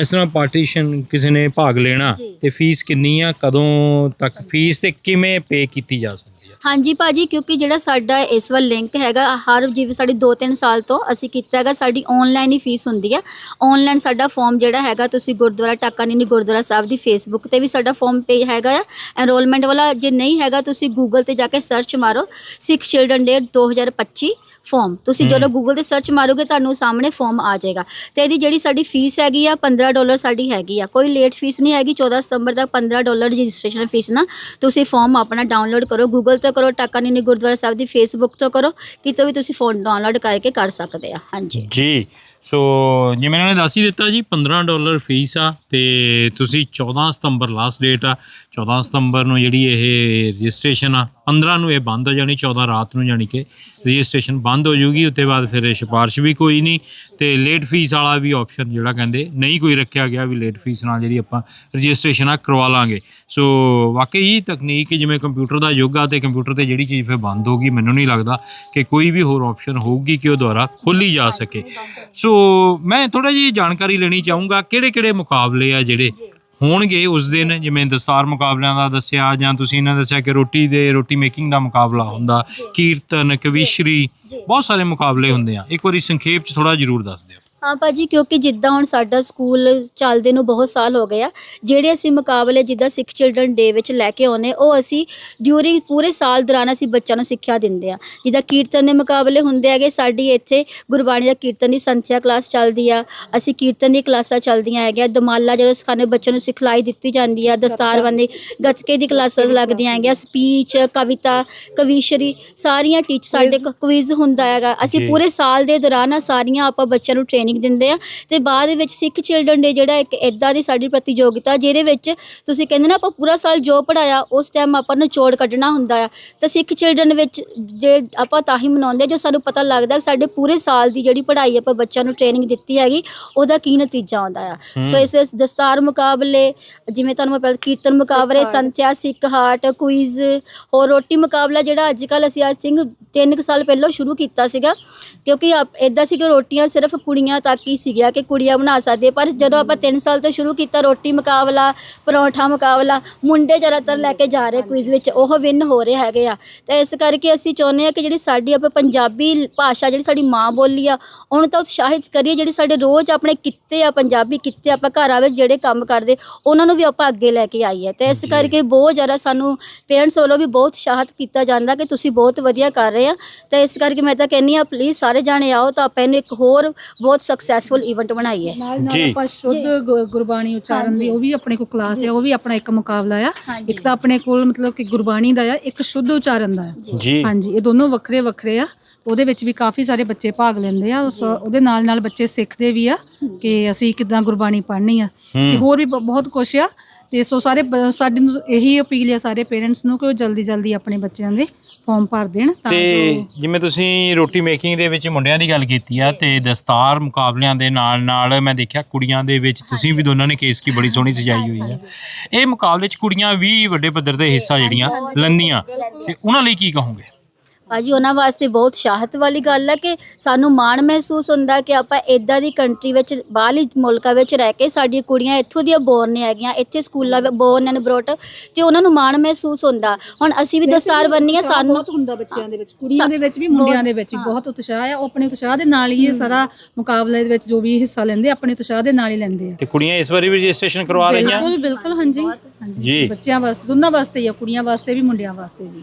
ਇਸ ਤਰ੍ਹਾਂ ਪਾਰਟੀਸ਼ਨ ਕਿਸੇ ਨੇ ਭਾਗ ਲੈਣਾ। ਤੇ ਫੀਸ ਕਿੰਨੀ ਆ ਕਦੋਂ ਤੱਕ? ਫੀਸ ਤੇ ਕਿਵੇਂ ਪੇ ਕੀਤੀ ਜਾ ਸਕਦੀ? ਹਾਂਜੀ ਭਾਜੀ ਕਿਉਂਕਿ ਜਿਹੜਾ ਸਾਡਾ ਇਸ ਵਾਰ ਲਿੰਕ ਹੈਗਾ ਹਰ ਜਿਵੇਂ ਸਾਡੀ 2-3 ਸਾਲ ਤੋਂ ਅਸੀਂ ਕੀਤਾ ਹੈਗਾ ਸਾਡੀ ਆਨਲਾਈਨ ਹੀ ਫੀਸ ਹੁੰਦੀ ਹੈ ਆਨਲਾਈਨ ਸਾਡਾ ਫਾਰਮ ਜਿਹੜਾ ਹੈਗਾ ਤੁਸੀਂ ਗੁਰਦੁਆਰਾ ਟਾਕਾ ਨੀਨੀ ਗੁਰਦੁਆਰਾ ਸਾਹਿਬ ਦੀ ਫੇਸਬੁੱਕ ਤੇ ਵੀ ਸਾਡਾ ਫਾਰਮ ਪੇ ਹੈਗਾ ਆ। ਐਨਰੋਲਮੈਂਟ ਵਾਲਾ ਜੇ ਨਹੀਂ ਹੈਗਾ ਤੁਸੀਂ ਗੂਗਲ ਤੇ ਜਾ ਕੇ ਸਰਚ ਮਾਰੋ ਸਿੱਖ ਚਿਲਡਰਨ ਡੇ 2025 ਫਾਰਮ ਤੁਸੀਂ ਜਦੋਂ ਗੂਗਲ ਤੇ ਸਰਚ ਮਾਰੋਗੇ ਤੁਹਾਨੂੰ ਸਾਹਮਣੇ ਫਾਰਮ ਆ ਜਾਏਗਾ। ਤੇ ਇਹਦੀ ਜਿਹੜੀ ਸਾਡੀ ਫੀਸ ਹੈਗੀ ਆ 15 ਡਾਲਰ ਸਾਡੀ ਹੈਗੀ ਆ। ਕੋਈ ਲੇਟ ਫੀਸ ਨਹੀਂ ਹੈਗੀ 14 ਸਤੰਬਰ ਤੱਕ 15 ਡਾਲਰ ਰਜਿਸਟ੍ਰੇਸ਼ਨ ਫੀਸ ਨਾ ਤੁਸੀਂ ਫਾਰਮ ਆਪਣਾ ਡਾਊਨਲੋਡ ਕਰੋ। ਗੂਗਲ ਤੋਂ ਕਰੋ ਟਾਕਾ ਨੀਨੀ ਗੁਰਦੁਆਰਾ ਸਾਹਿਬ ਦੀ ਫੇਸਬੁੱਕ ਤੋਂ ਕਰੋ, ਕਿਤੋਂ ਵੀ ਤੁਸੀਂ ਫੋਨ ਡਾਊਨਲੋਡ ਕਰਕੇ ਕਰ ਸਕਦੇ ਆ। ਹਾਂਜੀ। ਜੀ। ਸੋ ਜਿਵੇਂ ਇਹਨਾਂ ਨੇ ਦੱਸ ਹੀ ਦਿੱਤਾ ਜੀ 15 ਡਾਲਰ ਫੀਸ ਆ ਤੇ ਤੁਸੀਂ 14 ਸਤੰਬਰ ਲਾਸਟ ਡੇਟ ਆ 14 ਸਤੰਬਰ ਨੂੰ ਜਿਹੜੀ ਇਹ ਰਜਿਸਟ੍ਰੇਸ਼ਨ ਆ 15 ਨੂੰ ਇਹ ਬੰਦ ਹੋ ਜਾਣੀ 14 ਰਾਤ ਨੂੰ ਜਾਣੀ ਕਿ ਰਜਿਸਟ੍ਰੇਸ਼ਨ ਬੰਦ ਹੋ ਜੂਗੀ ਉੱਤੇ ਬਾਅਦ ਫਿਰ ਇਹ ਸਿਫਾਰਿਸ਼ ਵੀ ਕੋਈ ਨਹੀਂ ਤੇ ਲੇਟ ਫੀਸ ਵਾਲਾ ਵੀ ਆਪਸ਼ਨ ਜਿਹੜਾ ਕਹਿੰਦੇ ਨਹੀਂ ਕੋਈ ਰੱਖਿਆ ਗਿਆ ਵੀ ਲੇਟ ਫੀਸ ਨਾਲ ਜਿਹੜੀ ਆਪਾਂ ਰਜਿਸਟ੍ਰੇਸ਼ਨ ਆ ਕਰਵਾ ਲਾਂਗੇ। ਸੋ ਵਾਕਈ ਹੀ ਤਕਨੀਕ ਜਿਵੇਂ ਕੰਪਿਊਟਰ ਦਾ ਯੁੱਗ ਆ ਤੇ ਕੰਪਿਊਟਰ ਤੇ ਜਿਹੜੀ ਚੀਜ਼ ਫਿਰ ਬੰਦ ਹੋਗੀ ਮੈਨੂੰ ਨਹੀਂ ਲੱਗਦਾ ਕਿ ਕੋਈ ਵੀ ਹੋਰ ਆਪਸ਼ਨ ਹੋਊਗੀ ਕਿ ਉਹ ਦੁਆਰਾ ਖੋਲੀ ਜਾ ਸਕੇ। ਸੋ ਮੈਂ ਥੋੜਾ ਜੀ ਜਾਣਕਾਰੀ ਲੈਣੀ ਚਾਹੂੰਗਾ ਕਿਹੜੇ ਕਿਹੜੇ ਮੁਕਾਬਲੇ ਆ ਜਿਹੜੇ ਹੋਣਗੇ ਉਸ ਦਿਨ? ਜਿਵੇਂ ਦਸਤਾਰ ਮੁਕਾਬਲਿਆਂ ਦਾ ਦੱਸਿਆ ਜਾਂ ਤੁਸੀਂ ਇਹਨਾਂ ਦੱਸਿਆ ਕਿ ਰੋਟੀ ਦੇ ਰੋਟੀ ਮੇਕਿੰਗ ਦਾ ਮੁਕਾਬਲਾ ਹੁੰਦਾ ਕੀਰਤਨ ਕਵਿਸ਼ਰੀ ਬਹੁਤ ਸਾਰੇ ਮੁਕਾਬਲੇ ਹੁੰਦੇ ਆ। ਇੱਕ ਵਾਰੀ ਸੰਖੇਪ ਚ ਥੋੜਾ ਜ਼ਰੂਰ ਦੱਸ ਦਿਓ। ਹਾਂ ਭਾਜੀ ਕਿਉਂਕਿ ਜਿੱਦਾਂ ਹੁਣ ਸਾਡਾ ਸਕੂਲ ਚੱਲਦੇ ਨੂੰ ਬਹੁਤ ਸਾਲ ਹੋ ਗਏ ਆ ਜਿਹੜੇ ਅਸੀਂ ਮੁਕਾਬਲੇ ਜਿੱਦਾਂ ਸਿੱਖ ਚਿਲਡਰਨ ਡੇ ਵਿੱਚ ਲੈ ਕੇ ਆਉਨੇ ਉਹ ਅਸੀਂ ਡਿਊਰਿੰਗ ਪੂਰੇ ਸਾਲ ਦੌਰਾਨ ਅਸੀਂ ਬੱਚਿਆਂ ਨੂੰ ਸਿੱਖਿਆ ਦਿੰਦੇ ਆ। ਜਿੱਦਾਂ ਕੀਰਤਨ ਦੇ ਮੁਕਾਬਲੇ ਹੁੰਦੇ ਹੈਗੇ ਸਾਡੀ ਇੱਥੇ ਗੁਰਬਾਣੀ ਦਾ ਕੀਰਤਨ ਦੀ ਸੰਥਿਆ ਕਲਾਸ ਚੱਲਦੀ ਆ ਅਸੀਂ ਕੀਰਤਨ ਦੀ ਕਲਾਸਾਂ ਚੱਲਦੀਆਂ ਹੈਗੀਆਂ ਦਮਾਲਾ ਜਦੋਂ ਸਿਖਾਣੇ ਬੱਚਿਆਂ ਨੂੰ ਸਿਖਲਾਈ ਦਿੱਤੀ ਜਾਂਦੀ ਆ ਦਸਤਾਰਬੰਦੀ ਗੱਤਕੇ ਦੀ ਕਲਾਸਾਂ ਲੱਗਦੀਆਂ ਹੈਗੀਆਂ ਸਪੀਚ ਕਵਿਤਾ ਕਵੀਸ਼ਰੀ ਸਾਰੀਆਂ ਟੀਚ ਸਾਡੇ ਕੁਇਜ਼ ਹੁੰਦਾ ਹੈਗਾ ਅਸੀਂ। ਪੂਰੇ ਸਾਲ ਦੇ ਦੌਰਾਨ ਆ ਸਾਰੀਆਂ ਆਪਾਂ ਬੱਚਿਆਂ ਨੂੰ ਟ੍ਰੇਨਿੰਗ ਦਿੰਦੇ ਆ ਤੇ ਬਾਅਦ ਵਿੱਚ ਸਿੱਖ ਚਿਲਡਰਨ ਡੇ ਜਿਹੜਾ ਇੱਕ ਇਦਾਂ ਦੀ ਸਾਡੀ ਪ੍ਰਤੀਯੋਗਿਤਾ ਜਿਹਦੇ ਵਿੱਚ ਤੁਸੀਂ ਕਹਿੰਦੇ ਨਾ ਆਪਾਂ ਪੂਰਾ ਸਾਲ ਜੋ ਪੜਾਇਆ ਉਸ ਟਾਈਮ ਆਪਾਂ ਨੂੰ ਨਿਚੋੜ ਕੱਢਣਾ ਹੁੰਦਾ ਆ। ਤਾਂ ਸਿੱਖ ਚਿਲਡਰਨ ਵਿੱਚ ਜੇ ਆਪਾਂ ਤਾਂ ਹੀ ਮਨਾਉਂਦੇ ਜੋ ਸਾਨੂੰ ਪਤਾ ਲੱਗਦਾ ਸਾਡੇ ਪੂਰੇ ਸਾਲ ਦੀ ਜਿਹੜੀ ਪੜ੍ਹਾਈ ਆਪਾਂ ਬੱਚਿਆਂ ਨੂੰ ਟ੍ਰੇਨਿੰਗ ਦਿੱਤੀ ਹੈਗੀ ਉਹਦਾ ਕੀ ਨਤੀਜਾ ਆਉਂਦਾ ਆ। ਸੋ ਇਸ ਵਿੱਚ ਦਸਤਾਰ ਮੁਕਾਬਲੇ ਜਿਵੇਂ ਤੁਹਾਨੂੰ ਮੈਂ ਪਹਿਲਾਂ ਕੀਰਤਨ ਮੁਕਾਬਲੇ ਸੰਥਿਆ ਸਿੱਖ ਹਾਟ ਕੁਇਜ਼ ਹੋਰ ਰੋਟੀ ਮੁਕਾਬਲਾ ਜਿਹੜਾ ਅੱਜ ਕੱਲ ਅਸੀਂ ਆਈ ਥਿੰਕ ਤਿੰਨ ਕੁ ਸਾਲ ਪਹਿਲਾਂ ਸ਼ੁਰੂ ਕੀਤਾ ਸੀਗਾ ਕਿਉਂਕਿ ਇਦਾਂ ਸੀ ਕਿ ਰੋਟੀਆਂ ਸਿਰਫ ਕੁੜੀਆਂ ਤੱਕ ਹੀ ਸੀਗੀਆਂ ਕਿ ਕੁੜੀਆਂ ਬਣਾ ਸਕਦੇ ਪਰ ਜਦੋਂ ਆਪਾਂ 3 ਸਾਲ ਤੋਂ ਸ਼ੁਰੂ ਕੀਤਾ ਰੋਟੀ ਮੁਕਾਬਲਾ ਪਰੌਂਠਾ ਮੁਕਾਬਲਾ ਮੁੰਡੇ ਜ਼ਿਆਦਾਤਰ ਲੈ ਕੇ ਜਾ ਰਹੇ ਕੁਇਜ਼ ਵਿੱਚ ਉਹ ਵਿਨ ਹੋ ਰਹੇ ਹੈਗੇ ਆ। ਤਾਂ ਇਸ ਕਰਕੇ ਅਸੀਂ ਚਾਹੁੰਦੇ ਆ ਕਿ ਜਿਹੜੀ ਸਾਡੀ ਆਪਾਂ ਪੰਜਾਬੀ ਭਾਸ਼ਾ ਜਿਹੜੀ ਸਾਡੀ ਮਾਂ ਬੋਲੀ ਆ ਉਹਨੂੰ ਤਾਂ ਉਤਸ਼ਾਹਿਤ ਕਰੀਏ ਜਿਹੜੀ ਸਾਡੇ ਰੋਜ਼ ਆਪਣੇ ਕਿੱਤੇ ਆ ਪੰਜਾਬੀ ਕਿੱਤੇ ਆਪਾਂ ਘਰਾਂ ਵਿੱਚ ਜਿਹੜੇ ਕੰਮ ਕਰਦੇ ਉਹਨਾਂ ਨੂੰ ਵੀ ਆਪਾਂ ਅੱਗੇ ਲੈ ਕੇ ਆਈਏ। ਤੇ ਇਸ। ਕਰਕੇ ਬਹੁਤ ਜ਼ਿਆਦਾ ਸਾਨੂੰ ਪੇਰੈਂਟਸ ਵੱਲੋਂ ਵੀ ਬਹੁਤ ਉਤਸ਼ਾਹਿਤ ਕੀਤਾ ਜਾਂਦਾ ਕਿ ਤੁਸੀਂ ਬਹੁਤ ਵਧੀਆ ਕਰ ਰਹੇ ਆ। ਤੇ ਇਸ ਕਰਕੇ ਮੈਂ ਤਾਂ ਕਹਿੰਨੀ ਆ ਪਲੀਜ਼ ਸਾਰੇ ਜਾਣੇ ਆਓ ਤਾਂ ਆਪਾਂ ਇਹਨੂੰ ਇੱਕ ਹੋਰ ਬਹੁਤ ਸਕਸੈਸਫੁਲ ਇਵੈਂਟ ਬਣਾਈਏ ਨਾਲ ਨਾਲ ਜੀ। ਆਪਾਂ ਸ਼ੁੱਧ ਗੁ- ਗੁਰਬਾਣੀ ਉਚਾਰਨ ਹਾਂਜੀ। ਦੀ ਉਹ ਵੀ ਆਪਣੇ ਕੋਲ ਕਲਾਸ ਹੈ ਉਹ ਵੀ ਆਪਣਾ ਇੱਕ ਮੁਕਾਬਲਾ ਆ। ਹਾਂਜੀ। ਇੱਕ ਤਾਂ ਆਪਣੇ ਕੋਲ ਮਤਲਬ ਕਿ ਗੁਰਬਾਣੀ ਦਾ ਆ ਇੱਕ ਸ਼ੁੱਧ ਉਚਾਰਨ ਦਾ ਆ। ਜੀ। ਹਾਂਜੀ ਇਹ ਦੋਨੋਂ ਵੱਖਰੇ ਵੱਖਰੇ ਆ। ਉਹਦੇ ਵਿੱਚ ਵੀ ਕਾਫੀ ਸਾਰੇ ਬੱਚੇ ਭਾਗ ਲੈਂਦੇ ਆ। ਉਸ- ਉਹਦੇ ਨਾਲ ਨਾਲ ਬੱਚੇ ਸਿੱਖਦੇ ਵੀ ਆ ਕਿ ਅਸੀਂ ਕਿਦਾਂ ਗੁਰਬਾਣੀ ਪੜ੍ਹਨੀ ਆ। ਤੇ ਹੋਰ ਵੀ ਬ- ਬਹੁਤ ਕੁਛ ਆ। ਤੇ ਸੋ ਸਾਰੇ ਬ- ਸਾਡੀ ਨੂੰ ਇਹੀ ਅਪੀਲ ਆ ਸਾਰੇ ਪੇਰੈਂਟਸ ਨੂੰ ਕਿ ਉਹ ਜਲਦੀ ਜਲਦੀ ਆਪਣੇ ਬੱਚਿਆਂ ਦੇ ਫਾਰਮ ਭਰ ਦੇਣ ਤਾਂ ਤੇ ਜੋ ਜਿਵੇਂ ਤੁਸੀਂ ਰੋਟੀ ਮੇਕਿੰਗ ਦੇ ਵਿੱਚ ਮੁੰਡਿਆਂ ਦੀ ਗੱਲ ਕੀਤੀ ਆ ਤੇ ਦਸਤਾਰ ਮੁਕਾਬਲਿਆਂ ਦੇ ਨਾਲ ਨਾਲ ਮੈਂ ਦੇਖਿਆ ਕੁੜੀਆਂ ਦੇ ਵਿੱਚ ਤੁਸੀਂ ਵੀ ਦੋਨਾਂ ਨੇ ਕੇਸ ਕੀ ਬੜੀ ਸੋਹਣੀ ਸਜਾਈ ਹੋਈ ਆ। ਇਹ ਮੁਕਾਬਲੇ 'ਚ ਕੁੜੀਆਂ ਵੀ ਵੱਡੇ ਪੱਧਰ ਤੇ ਹਿੱਸਾ ਜਿਹੜੀਆਂ ਲੈਂਦੀਆਂ। ਤੇ ਉਹਨਾਂ ਲਈ ਕੀ ਕਹੋਗੇ? ਭਾਜੀ ਉਹਨਾਂ ਵਾਸਤੇ ਬਹੁਤ ਸ਼ਾਹਤ ਵਾਲੀ ਗੱਲ ਹੈ ਕਿ ਸਾਨੂੰ ਮਾਣ ਮਹਿਸੂਸ ਹੁੰਦਾ ਕਿ ਆਪਾਂ ਇਦਾਂ ਦੀ ਕੰਟਰੀ ਵਿੱਚ ਬਾਹਰਲੀ ਮੁਲਕਾਂ ਵਿੱਚ ਰਹਿ ਕੇ ਸਾਡੀਆਂ ਕੁੜੀਆਂ ਇੱਥੋਂ ਦੀਆਂ ਬੋਰਨ ਹੈਗੀਆਂ ਇੱਥੇ ਸਕੂਲਾਂ ਵਿੱਚ ਬੋਰਨ ਐਂਡ ਬਰੋਟ ਤੇ ਉਹਨਾਂ ਨੂੰ ਮਾਣ ਮਹਿਸੂਸ ਹੁੰਦਾ। ਹੁਣ ਅਸੀਂ ਵੀ ਦਸਤਾਰ ਬੰਨੀ ਸਾਨੂੰ ਬਹੁਤ ਹੁੰਦਾ ਬੱਚਿਆਂ ਦੇ ਵਿੱਚ ਕੁੜੀਆਂ ਦੇ ਵਿੱਚ ਵੀ ਮੁੰਡਿਆਂ ਦੇ ਵਿੱਚ ਵੀ ਬਹੁਤ ਉਤਸ਼ਾਹ ਆ ਉਹ ਆਪਣੇ ਉਤਸ਼ਾਹ ਦੇ ਨਾਲ ਹੀ ਇਹ ਸਾਰਾ ਮੁਕਾਬਲੇ ਦੇ ਵਿੱਚ ਜੋ ਵੀ ਹਿੱਸਾ ਲੈਂਦੇ ਆਪਣੇ ਉਤਸ਼ਾਹ ਦੇ ਨਾਲ ਹੀ ਲੈਂਦੇ ਆ। ਤੇ ਕੁੜੀਆਂ ਇਸ ਵਾਰੀ ਵੀ ਰਜਿਸਟ੍ਰੇਸ਼ਨ ਕਰਵਾ ਰਹੀਆਂ? ਬਿਲਕੁਲ ਬਿਲਕੁਲ ਹਾਂਜੀ। ਹਾਂਜੀ ਜੀ। ਬੱਚਿਆਂ ਵਾਸਤੇ ਦੋਨਾਂ ਵਾਸਤੇ ਹੀ ਆ ਕੁੜੀਆਂ ਵਾਸਤੇ ਵੀ ਮੁੰਡਿਆਂ ਵਾਸਤੇ ਵੀ।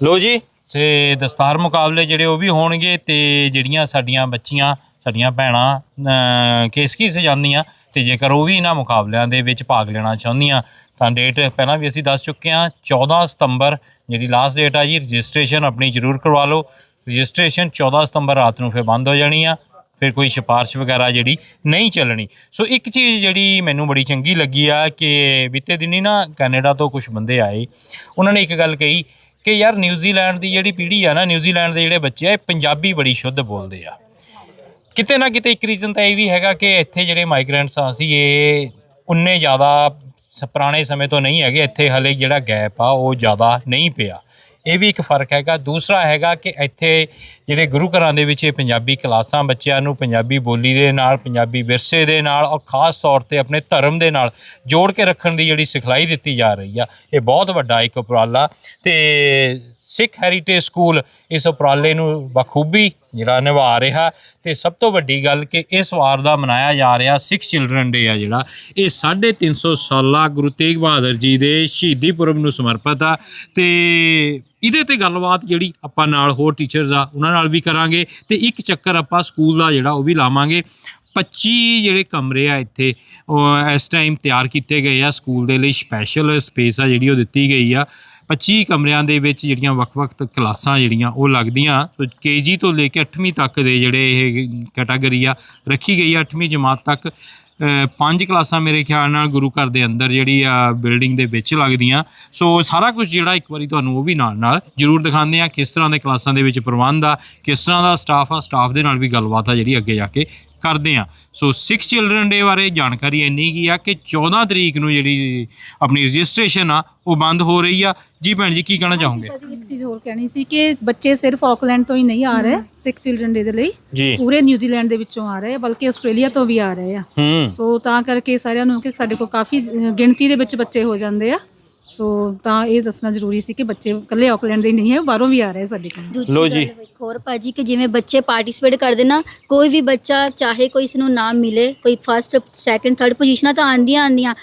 ਲੋ ਜੀ। ਸੇ ਦਸਤਾਰ ਮੁਕਾਬਲੇ ਜਿਹੜੇ ਉਹ ਵੀ ਹੋਣਗੇ ਤੇ ਜਿਹੜੀਆਂ ਸਾਡੀਆਂ ਬੱਚੀਆਂ, ਸਾਡੀਆਂ ਭੈਣਾਂ ਕੇਸਕੀ ਸਜਾਉਂਦੀਆਂ ਤੇ ਜੇਕਰ ਉਹ ਵੀ ਇਹਨਾਂ ਮੁਕਾਬਲਿਆਂ ਦੇ ਵਿੱਚ ਭਾਗ ਲੈਣਾ ਚਾਹੁੰਦੀਆਂ, ਤਾਂ ਡੇਟ ਪਹਿਲਾਂ ਵੀ ਅਸੀਂ ਦੱਸ ਚੁੱਕੇ ਹਾਂ 14 ਸਤੰਬਰ ਜਿਹੜੀ ਲਾਸਟ ਡੇਟ ਆ ਜੀ ਰਜਿਸਟ੍ਰੇਸ਼ਨ ਆਪਣੀ ਜ਼ਰੂਰ ਕਰਵਾ ਲਓ। ਰਜਿਸਟ੍ਰੇਸ਼ਨ 14 ਸਤੰਬਰ ਰਾਤ ਨੂੰ ਫਿਰ ਬੰਦ ਹੋ ਜਾਣੀ ਆ, ਫਿਰ ਕੋਈ ਸਿਫਾਰਿਸ਼ ਵਗੈਰਾ ਜਿਹੜੀ ਨਹੀਂ ਚੱਲਣੀ। ਸੋ ਇੱਕ ਚੀਜ਼ ਜਿਹੜੀ ਮੈਨੂੰ ਬੜੀ ਚੰਗੀ ਲੱਗੀ ਆ ਕਿ ਬੀਤੇ ਦਿਨੀ ਨਾ ਕੈਨੇਡਾ ਤੋਂ ਕੁਝ ਬੰਦੇ ਆਏ, ਉਹਨਾਂ ਨੇ ਇੱਕ ਗੱਲ ਕਹੀ ਕਿ ਯਾਰ ਨਿਊਜ਼ੀਲੈਂਡ ਦੀ ਜਿਹੜੀ ਪੀੜ੍ਹੀ ਆ ਨਾ ਨਿਊਜ਼ੀਲੈਂਡ ਦੇ ਜਿਹੜੇ ਬੱਚੇ ਆ, ਇਹ ਪੰਜਾਬੀ ਬੜੀ ਸ਼ੁੱਧ ਬੋਲਦੇ ਆ। ਕਿਤੇ ਨਾ ਕਿਤੇ ਇੱਕ ਰੀਜ਼ਨ ਤਾਂ ਇਹ ਵੀ ਹੈਗਾ ਕਿ ਇੱਥੇ ਜਿਹੜੇ ਮਾਈਗ੍ਰੈਂਟਸ ਆ ਸੀ ਇਹ ਉਨੇ ਜ਼ਿਆਦਾ ਸ- ਪੁਰਾਣੇ ਸਮੇਂ ਤੋਂ ਨਹੀਂ ਹੈਗੇ, ਇੱਥੇ ਹਲੇ ਜਿਹੜਾ ਗੈਪ ਆ, ਉਹ ਜ਼ਿਆਦਾ ਨਹੀਂ ਪਿਆ। ਇਹ ਵੀ ਇੱਕ ਫ਼ਰਕ ਹੈਗਾ। ਦੂਸਰਾ ਹੈਗਾ ਕਿ ਇੱਥੇ ਜਿਹੜੇ ਗੁਰੂ ਘਰਾਂ ਦੇ ਵਿੱਚ ਇਹ ਪੰਜਾਬੀ ਕਲਾਸਾਂ ਬੱਚਿਆਂ ਨੂੰ ਪੰਜਾਬੀ ਬੋਲੀ ਦੇ ਨਾਲ, ਪੰਜਾਬੀ ਵਿਰਸੇ ਦੇ ਨਾਲ ਔਰ ਖਾਸ ਤੌਰ ਤੇ ਆਪਣੇ ਧਰਮ ਦੇ ਨਾਲ ਜੋੜ ਕੇ ਰੱਖਣ ਦੀ ਜਿਹੜੀ ਸਿਖਲਾਈ ਦਿੱਤੀ ਜਾ ਰਹੀ ਆ। ਇਹ ਬਹੁਤ ਵੱਡਾ ਇੱਕ ਉਪਰਾਲਾ ਤੇ ਸਿੱਖ ਹੈਰੀਟੇਜ ਸਕੂਲ ਇਸ ਉਪਰਾਲੇ ਨੂੰ ਬਖੂਬੀ ਜਿਹੜਾ ਨਿਭਾ ਰਿਹਾ ਤੇ ਸਭ ਤੋਂ ਵੱਡੀ ਗੱਲ ਕਿ ਇਸ ਵਾਰ ਦਾ ਮਨਾਇਆ ਜਾ ਰਿਹਾ ਸਿੱਖ ਚਿਲਡਰਨ ਡੇ ਆ ਜਿਹੜਾ। ਇਹ 350 ਸਾਲਾ ਗੁਰੂ ਤੇਗ ਬਹਾਦਰ ਜੀ ਦੇ ਸ਼ਹੀਦੀ ਪੁਰਬ ਨੂੰ ਸਮਰਪਿਤ ਆ। ਤੇ ਇਹਦੇ ਤੇ ਗੱਲਬਾਤ ਜਿਹੜੀ ਆਪਾਂ ਨਾਲ ਹੋਰ ਟੀਚਰਸ ਆ, ਉਹਨਾਂ ਨਾਲ ਵੀ ਕਰਾਂਗੇ। ਤੇ ਇੱਕ ਚੱਕਰ ਆਪਾਂ ਸਕੂਲ ਦਾ ਜਿਹੜਾ ਉਹ ਵੀ ਲਾਵਾਂਗੇ। 25 ਜਿਹੜੇ ਕਮਰੇ ਆ ਇੱਥੇ, ਉਹ ਇਸ ਟਾਈਮ ਤਿਆਰ ਕੀਤੇ ਗਏ ਆ ਸਕੂਲ ਦੇ ਲਈ ਸਪੈਸ਼ਲ ਸਪੇਸ ਆ ਜਿਹੜੀ ਉਹ ਦਿੱਤੀ ਗਈ ਆ। 25 ਕਮਰਿਆਂ ਦੇ ਵਿੱਚ ਜਿਹੜੀਆਂ ਵੱਖ-ਵੱਖ ਕਲਾਸਾਂ ਜਿਹੜੀਆਂ, ਉਹ ਲੱਗਦੀਆਂ। ਕੇਜੀ ਤੋਂ ਲੈ ਕੇ 8ਵੀਂ ਤੱਕ ਦੇ ਜਿਹੜੇ ਇਹ ਕੈਟਾਗਰੀ ਆ, ਰੱਖੀ ਗਈ ਆ 8ਵੀਂ ਜਮਾਤ ਤੱਕ। ਪੰਜ ਕਲਾਸਾਂ ਮੇਰੇ ਖਿਆਲ ਨਾਲ ਗੁਰੂ ਘਰ ਦੇ ਅੰਦਰ ਜਿਹੜੀ ਆ ਬਿਲਡਿੰਗ ਦੇ ਵਿੱਚ ਲੱਗਦੀਆਂ। ਸੋ ਸਾਰਾ ਕੁਝ ਜਿਹੜਾ ਇੱਕ ਵਾਰੀ ਤੁਹਾਨੂੰ ਉਹ ਵੀ ਨਾਲ ਨਾਲ ਜਰੂਰ ਦਿਖਾਉਂਦੇ ਆ ਕਿਸ ਤਰ੍ਹਾਂ ਦੇ ਕਲਾਸਾਂ ਦੇ ਵਿੱਚ ਪ੍ਰਬੰਧ ਆ, ਕਿਸ ਤਰ੍ਹਾਂ ਦਾ ਸਟਾਫ ਆ ਸਟਾਫ ਦੇ ਨਾਲ ਵੀ ਗੱਲਬਾਤ ਆ ਜਿਹੜੀ ਅੱਗੇ ਜਾ ਕੇ ਕਰਦੇ ਆ ਸੋ ਸਿਕਸ ਚਿਲਡਰਨ ਡੇ ਬਾਰੇ ਜਾਣਕਾਰੀ ਇੰਨੀ ਕੀ ਆ ਕਿ 14 ਤਰੀਕ ਨੂੰ ਜਿਹੜੀ ਆਪਣੀ ਰਜਿਸਟ੍ਰੇਸ਼ਨ ਆ ਉਹ ਬੰਦ ਹੋ ਰਹੀ ਆ। ਜੀ ਭੈਣ ਜੀ ਕੀ ਕਹਿਣਾ ਚਾਹੋਗੇ? ਭਾਜੀ ਇੱਕ ਚੀਜ਼ ਹੋਰ ਕਹਿਣੀ ਸੀ ਕਿ ਬੱਚੇ ਸਿਰਫ ਆਕਲੈਂਡ ਤੋਂ ਹੀ ਨਹੀਂ ਆ ਰਹੇ ਸਿੱਖ ਚਿਲਡਰਨ ਡੇ ਦੇ ਲਈ। ਪੂਰੇ ਨਿਊਜ਼ੀਲੈਂਡ ਦੇ ਵਿੱਚੋਂ ਆ ਰਹੇ ਆ ਬਲਕਿ ਆਸਟ੍ਰੇਲੀਆ ਤੋਂ ਵੀ ਆ ਰਹੇ ਆ। ਸੋ ਤਾਂ ਕਰਕੇ ਸਾਰਿਆਂ ਨੂੰ ਕਿ ਸਾਡੇ ਕੋਲ ਕਾਫੀ ਗਿਣਤੀ ਦੇ ਵਿੱਚ ਬੱਚੇ ਹੋ ਜਾਂਦੇ ਆ। ਸੋ ਤਾਂ ਇਹ ਦੱਸਣਾ ਜ਼ਰੂਰੀ ਸੀ ਕਿ ਬੱਚੇ ਇਕੱਲੇ ਆਕਲੈਂਡ ਦੇ ਹੀ ਨਹੀਂ ਹੈ ਬਾਹਰੋਂ ਵੀ ਆ ਰਹੇ ਸਾਡੇ ਕੋਲ। ਦੂਜੀ ਲਓ ਗੱਲ ਜੀ। ਇੱਕ ਹੋਰ ਭਾਜੀ ਕਿ ਜਿਵੇਂ ਬੱਚੇ ਪਾਰਟਿਸਿਪੇਟ ਕਰਦੇ ਨਾ ਕੋਈ ਵੀ ਬੱਚਾ ਚਾਹੇ ਕੋਈ ਇਸ ਨੂੰ ਨਾਮ ਮਿਲੇ ਕੋਈ ਫਸਟ ਸੈਕੰਡ ਥਰਡ ਪੋਜੀਸ਼ਨਾਂ ਤਾਂ ਆਂਦੀਆਂ ਆਂਦੀਆਂ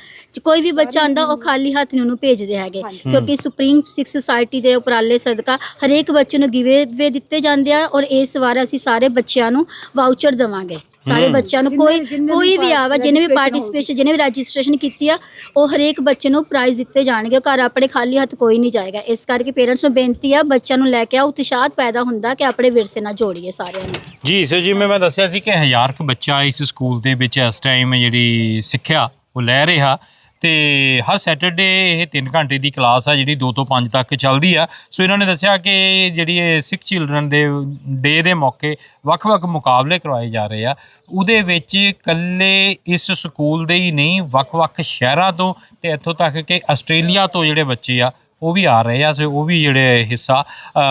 ਕੋਈ ਵੀ ਬੱਚਾ ਆਂਦਾ ਉਹ ਖਾਲੀ ਹੱਥ ਨਹੀਂ ਉਹਨੂੰ ਭੇਜਦੇ ਹੈਗੇ। ਕਿਉਂਕਿ ਸੁਪਰੀਮ ਸਿੱਖ ਸੁਸਾਇਟੀ ਦੇ ਉਪਰਾਲੇ ਸਦਕਾ ਹਰੇਕ ਬੱਚੇ ਨੂੰ ਗਿਵੇ ਵੇ ਦਿੱਤੇ ਜਾਂਦੇ ਆ ਔਰ ਇਸ ਵਾਰ ਅਸੀਂ ਸਾਰੇ ਬੱਚਿਆਂ ਨੂੰ ਵਾਊਚਰ ਦੇਵਾਂਗੇ। ਸਾਰੇ ਬੱਚਿਆਂ ਨੂੰ ਕੋਈ ਕੋਈ ਵੀ ਆਵਾ ਜਿਹਨੇ ਵੀ ਪਾਰਟਿਸਿਪੇਸ਼ਨ ਜਿਹਨੇ ਵੀ ਰਜਿਸਟ੍ਰੇਸ਼ਨ ਕੀਤੀ ਆ ਉਹ ਹਰੇਕ ਬੱਚੇ ਨੂੰ ਪ੍ਰਾਈਜ਼ ਦਿੱਤੇ ਜਾਣਗੇ। ਘਰ ਆਪਣੇ ਖਾਲੀ ਹੱਥ ਕੋਈ ਨਹੀਂ ਜਾਏਗਾ। ਇਸ ਕਰਕੇ ਪੇਰੈਂਟਸ ਨੂੰ ਬੇਨਤੀ ਆ ਬੱਚਿਆਂ ਨੂੰ ਲੈ ਕੇ ਆਓ। ਉਤਸ਼ਾਹ ਪੈਦਾ ਹੁੰਦਾ ਕਿ ਆਪਣੇ ਵਿਰਸੇ ਨਾਲ ਜੋੜੀਏ ਸਾਰਿਆਂ ਨੂੰ। ਜੀ ਸੋ ਜਿਵੇਂ ਮੈਂ ਦੱਸਿਆ ਸੀ ਕਿ ਹਜ਼ਾਰ ਕੁ ਬੱਚਾ ਇਸ ਸਕੂਲ ਦੇ ਵਿੱਚ ਇਸ ਟਾਈਮ ਜਿਹੜੀ ਸਿੱਖਿਆ ਉਹ ਲੈ ਰਿਹਾ। ਤੇ ਹਰ ਸੈਟਰਡੇ ਇਹ 3 ਘੰਟੇ ਦੀ ਕਲਾਸ ਆ ਜਿਹੜੀ 2 ਤੋਂ 5 ਤੱਕ ਚੱਲਦੀ ਆ। ਸੋ ਇਹਨਾਂ ਨੇ ਦੱਸਿਆ ਕਿ ਜਿਹੜੀ ਇਹ ਸਿੱਖ ਚਿਲਡਰਨ ਦੇ ਡੇ ਦੇ ਮੌਕੇ ਵੱਖ-ਵੱਖ ਮੁਕਾਬਲੇ ਕਰਵਾਏ ਜਾ ਰਹੇ ਆ। ਉਹਦੇ ਵਿੱਚ ਇਕੱਲੇ ਇਸ ਸਕੂਲ ਦੇ ਹੀ ਨਹੀਂ, ਵੱਖ-ਵੱਖ ਸ਼ਹਿਰਾਂ ਤੋਂ ਤੇ ਇੱਥੋਂ ਤੱਕ ਕਿ ਆਸਟ੍ਰੇਲੀਆ ਤੋਂ ਜਿਹੜੇ ਬੱਚੇ ਆ, ਉਹ ਵੀ ਆ ਰਹੇ ਆ ਸੋ ਉਹ ਵੀ ਜਿਹੜੇ ਹਿੱਸਾ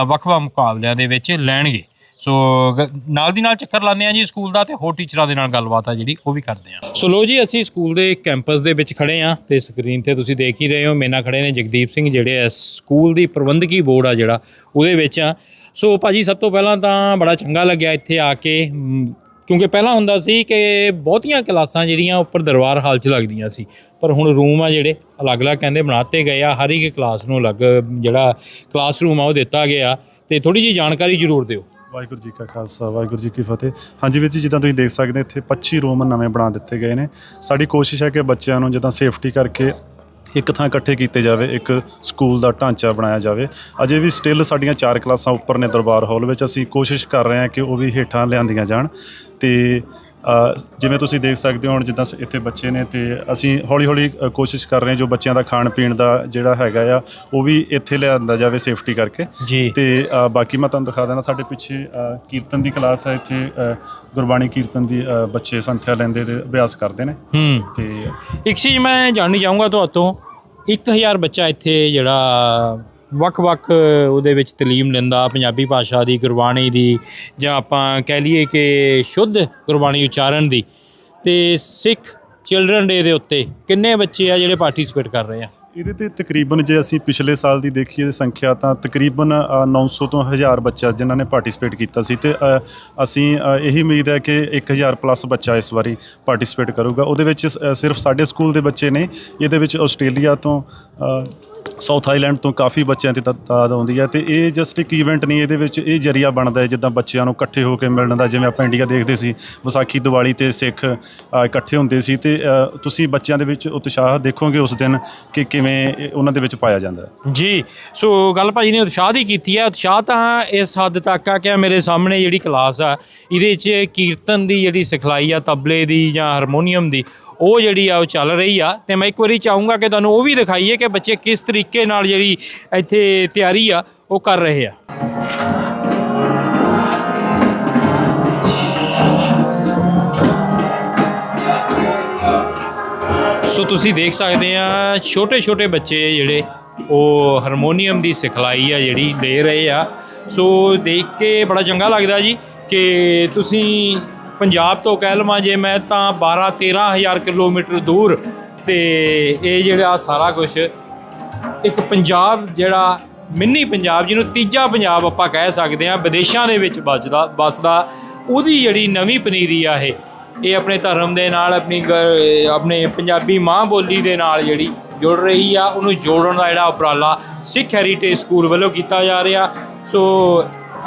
ਵੱਖ-ਵੱਖ ਮੁਕਾਬਲਿਆਂ ਦੇ ਵਿੱਚ ਲੈਣਗੇ। ਸੋ ਗ- ਨਾਲ ਦੀ ਨਾਲ ਚੱਕਰ ਲਾਉਂਦੇ ਆ ਜੀ ਸਕੂਲ ਦਾ ਤੇ ਹੋਰ ਟੀਚਰਾਂ ਦੇ ਨਾਲ ਗੱਲਬਾਤ ਆ ਜਿਹੜੀ ਉਹ ਵੀ ਕਰਦੇ ਆ ਸੋ ਲੋ ਜੀ ਅਸੀਂ ਸਕੂਲ ਦੇ ਕੈਂਪਸ ਦੇ ਵਿੱਚ ਖੜੇ ਆ ਤੇ ਸਕਰੀਨ ਤੇ ਤੁਸੀਂ ਦੇਖ ਹੀ ਰਹੇ ਹੋ ਮੇਰੇ ਨਾਲ ਖੜੇ ਨੇ ਜਗਦੀਪ ਸਿੰਘ ਜਿਹੜੇ ਆ ਸਕੂਲ ਦੀ ਪ੍ਰਬੰਧਕੀ ਬੋਰਡ ਆ ਜਿਹੜਾ ਉਹਦੇ ਵਿੱਚ ਆ। ਸੋ ਭਾਜੀ ਸਭ ਤੋਂ ਪਹਿਲਾਂ ਤਾਂ ਬੜਾ ਚੰਗਾ ਲੱਗਿਆ ਇੱਥੇ ਆ ਕੇ ਮ, ਕਿਉਂਕਿ ਪਹਿਲਾਂ ਹੁੰਦਾ ਸੀ ਕਿ ਬਹੁਤੀਆਂ ਕਲਾਸਾਂ ਜਿਹੜੀਆਂ ਉੱਪਰ ਦਰਬਾਰ ਹਾਲ 'ਚ ਲੱਗਦੀਆਂ ਸੀ ਪਰ ਹੁਣ ਰੂਮ ਆ ਜਿਹੜੇ ਅਲੱਗ-ਅਲੱਗ ਕਹਿੰਦੇ ਬਣਾਤੇ ਗਏ ਆ ਹਰ ਇੱਕ ਕਲਾਸ ਨੂੰ ਅਲੱਗ ਜਿਹੜਾ ਕਲਾਸਰੂਮ ਆ ਉਹ ਦਿੱਤਾ ਗਿਆ ਤੇ ਥੋੜੀ ਜੀ ਜਾਣਕਾਰੀ ਜ਼ਰੂਰ ਦਿਓ। ਵਾਹਿਗੁਰੂ ਜੀ ਕਾ ਖਾਲਸਾ, ਵਾਹਿਗੁਰੂ ਜੀ ਕੀ ਫਤਿਹ। ਹਾਂਜੀ ਵੀਰ ਜੀ, ਜਿੱਦਾਂ ਤੁਸੀਂ ਦੇਖ ਸਕਦੇ ਇੱਥੇ 25 ਰੂਮ ਨਵੇਂ ਬਣਾ ਦਿੱਤੇ ਗਏ ਨੇ। ਸਾਡੀ ਕੋਸ਼ਿਸ਼ ਹੈ ਕਿ ਬੱਚਿਆਂ ਨੂੰ ਜਿੱਦਾਂ ਸੇਫਟੀ ਕਰਕੇ ਇੱਕ ਥਾਂ ਇਕੱਠੇ ਕੀਤੇ ਜਾਵੇ, ਇੱਕ ਸਕੂਲ ਦਾ ਢਾਂਚਾ ਬਣਾਇਆ ਜਾਵੇ। ਅਜੇ ਵੀ ਸਟਿਲ ਸਾਡੀਆਂ ਚਾਰ ਕਲਾਸਾਂ ਉੱਪਰ ਨੇ ਦਰਬਾਰ ਹਾਲ ਵਿੱਚ। ਅਸੀਂ ਕੋਸ਼ਿਸ਼ ਕਰ ਰਹੇ ਹਾਂ ਕਿ ਉਹ ਵੀ ਹੇਠਾਂ ਲਿਆਂਦੀਆਂ ਜਾਣ। ਤੇ ਜਿਵੇਂ ਤੁਸੀਂ ਦੇਖ ਸਕਦੇ ਹੋ ਹੁਣ ਜਿੱਦਾਂ ਇੱਥੇ ਬੱਚੇ ਨੇ ਤੇ ਅਸੀਂ ਹੌਲੀ ਹੌਲੀ ਅ, ਕੋਸ਼ਿਸ਼ ਕਰ ਰਹੇ ਹਾਂ ਜੋ ਬੱਚਿਆਂ ਦਾ ਖਾਣ ਪੀਣ ਦਾ ਜਿਹੜਾ ਹੈਗਾ ਆ ਉਹ ਵੀ ਇੱਥੇ ਲਿਆਂਦਾ ਜਾਵੇ ਸੇਫਟੀ ਕਰਕੇ। ਜੀ। ਤੇ ਬਾਕੀ ਮੈਂ ਤੁਹਾਨੂੰ ਦਿਖਾ ਦੇਣਾ ਸਾਡੇ ਪਿੱਛੇ ਕੀਰਤਨ ਦੀ ਕਲਾਸ ਹੈ ਇੱਥੇ ਗੁਰਬਾਣੀ ਕੀਰਤਨ ਦੀ ਬੱਚੇ ਸੰਥਿਆ ਲੈਂਦੇ ਤੇ ਅਭਿਆਸ ਕਰਦੇ ਨੇ। ਤੇ ਇੱਕ ਚੀਜ਼ ਮੈਂ ਜਾਣਨੀ ਚਾਹੂੰਗਾ ਤੁਹਾਤੋਂ 1000 ਬੱਚਾ ਇੱਥੇ ਜਿਹੜਾ ਵੱਖ-ਵੱਖ ਉਹਦੇ ਵਿੱਚ ਤਾਲੀਮ ਲੈਂਦਾ ਪੰਜਾਬੀ ਭਾਸ਼ਾ ਦੀ ਗੁਰਬਾਣੀ ਦੀ ਜਾਂ ਆਪਾਂ ਕਹਿ ਲਈਏ ਕਿ ਸ਼ੁੱਧ ਗੁਰਬਾਣੀ ਉਚਾਰਨ ਦੀ। ਤੇ ਸਿੱਖ ਚਿਲਡਰਨ ਡੇ ਦੇ ਉੱਤੇ ਕਿੰਨੇ ਬੱਚੇ ਆ ਜਿਹੜੇ ਪਾਰਟਿਸਿਪੇਟ ਕਰ ਰਹੇ ਆ? ਇਹਦੇ ਤੇ ਤਕਰੀਬਨ ਜੇ ਅਸੀਂ ਪਿਛਲੇ ਸਾਲ ਦੀ ਦੇਖੀਏ ਸੰਖਿਆ ਤਾਂ ਤਕਰੀਬਨ ਅ, 900 ਤੋਂ 1000 ਬੱਚਾ ਜਿਨ੍ਹਾਂ ਨੇ ਪਾਰਟਿਸਿਪੇਟ ਕੀਤਾ ਸੀ ਤੇ ਅਸੀਂ ਇਹੀ ਉਮੀਦ ਹੈ ਕਿ 1000 ਪਲੱਸ ਬੱਚਾ ਇਸ ਵਾਰੀ ਪਾਰਟਿਸਿਪੇਟ ਕਰੂਗਾ। ਉਹਦੇ ਵਿੱਚ ਸਿਰਫ ਸਾਡੇ ਸਕੂਲ ਦੇ ਬੱਚੇ ਨੇ। ਇਹਦੇ ਵਿੱਚ ਆਸਟ੍ਰੇਲੀਆ ਤੋਂ ਸਾਊਥ ਆਈਲੈਂਡ ਤੋਂ ਕਾਫੀ ਬੱਚਿਆਂ ਦੀ ਤਾਦਾਦ ਆਉਂਦੀ ਹੈ ਤੇ ਇਹ ਜਸਟ ਇੱਕ ਇਵੈਂਟ ਨਹੀਂ, ਇਹਦੇ ਵਿੱਚ ਇਹ ਜਰੀਆ ਬਣਦਾ ਹੈ ਜਿੱਦਾਂ ਬੱਚਿਆਂ ਨੂੰ ਇਕੱਠੇ ਹੋ ਕੇ ਮਿਲਣ ਦਾ, ਜਿਵੇਂ ਆਪਾਂ ਇੰਡੀਆ ਦੇਖਦੇ ਸੀ, ਵਿਸਾਖੀ, ਦੀਵਾਲੀ ਤੇ ਸਿੱਖ ਇਕੱਠੇ ਹੁੰਦੇ ਸੀ ਤੇ ਤੁਸੀਂ ਬੱਚਿਆਂ ਦੇ ਵਿੱਚ ਉਤਸ਼ਾਹ ਦੇਖੋਗੇ ਉਸ ਦਿਨ ਕਿ ਕਿਵੇਂ ਉਹਨਾਂ ਦੇ ਵਿੱਚ ਪਾਇਆ ਜਾਂਦਾ ਹੈ। ਜੀ, ਸੋ ਗੱਲ ਭਾਜੀ ਨੇ ਉਤਸ਼ਾਹ ਦੀ ਕੀਤੀ ਹੈ। ਉਤਸ਼ਾਹ ਤਾਂ ਇਸ ਹੱਦ ਤੱਕ ਆ ਕਿ ਮੇਰੇ ਸਾਹਮਣੇ ਜਿਹੜੀ ਕਲਾਸ ਆ, ਇਹਦੇ 'ਚ ਕੀਰਤਨ ਦੀ ਜਿਹੜੀ ਸਿਖਲਾਈ ਆ, ਤਬਲੇ ਦੀ ਜਾਂ ਹਾਰਮੋਨੀਅਮ ਦੀ ਉਹ ਜਿਹੜੀ ਆ ਉਹ ਚੱਲ ਰਹੀ ਆ। ਤੇ ਮੈਂ ਇੱਕ ਵਾਰੀ ਚਾਹੂੰਗਾ ਕਿ ਤੁਹਾਨੂੰ ਉਹ ਵੀ ਦਿਖਾਈਏ ਕਿ ਬੱਚੇ ਕਿਸ ਤਰੀਕੇ ਨਾਲ ਜਿਹੜੀ ਇੱਥੇ ਤਿਆਰੀ ਆ, ਉਹ ਕਰ ਰਹੇ ਆ। ਸੋ ਤੁਸੀਂ ਦੇਖ ਸਕਦੇ ਆ ਛੋਟੇ ਛੋਟੇ ਬੱਚੇ ਜਿਹੜੇ, ਉਹ ਹਾਰਮੋਨੀਅਮ ਦੀ ਸਿਖਲਾਈ ਆ ਜਿਹੜੀ ਦੇ ਰਹੇ ਆ। ਸੋ ਦੇਖ ਕੇ ਬੜਾ ਚੰਗਾ ਲੱਗਦਾ ਜੀ ਕਿ ਤੁਸੀਂ ਪੰਜਾਬ ਤੋਂ ਕਹਿ ਲਵਾਂ ਜੇ ਮੈਂ ਤਾਂ 12 13000 ਕਿਲੋਮੀਟਰ ਦੂਰ ਤੇ ਇਹ ਜਿਹੜਾ ਸਾਰਾ ਕੁਝ ਇੱਕ ਪੰਜਾਬ ਜਿਹੜਾ ਮਿੰਨੀ ਪੰਜਾਬ ਜਿਹਨੂੰ ਤੀਜਾ ਪੰਜਾਬ ਆਪਾਂ ਕਹਿ ਸਕਦੇ ਆ ਵਿਦੇਸ਼ਾਂ ਦੇ ਵਿੱਚ ਵੱਜਦਾ, ਵੱਸਦਾ, ਉਹਦੀ ਜਿਹੜੀ ਨਵੀਂ ਪਨੀਰੀ ਆ ਇਹ ਇਹ ਆਪਣੇ ਧਰਮ ਦੇ ਨਾਲ, ਆਪਣੀ ਗ- ਆਪਣੇ ਪੰਜਾਬੀ ਮਾਂ ਬੋਲੀ ਦੇ ਨਾਲ ਜਿਹੜੀ ਜੁੜ ਰਹੀ ਆ, ਉਹਨੂੰ ਜੋੜਨ ਦਾ ਜਿਹੜਾ ਉਪਰਾਲਾ ਸਿੱਖ ਹੈਰੀਟੇਜ ਸਕੂਲ ਵੱਲੋਂ ਕੀਤਾ ਜਾ ਰਿਹਾ। ਸੋ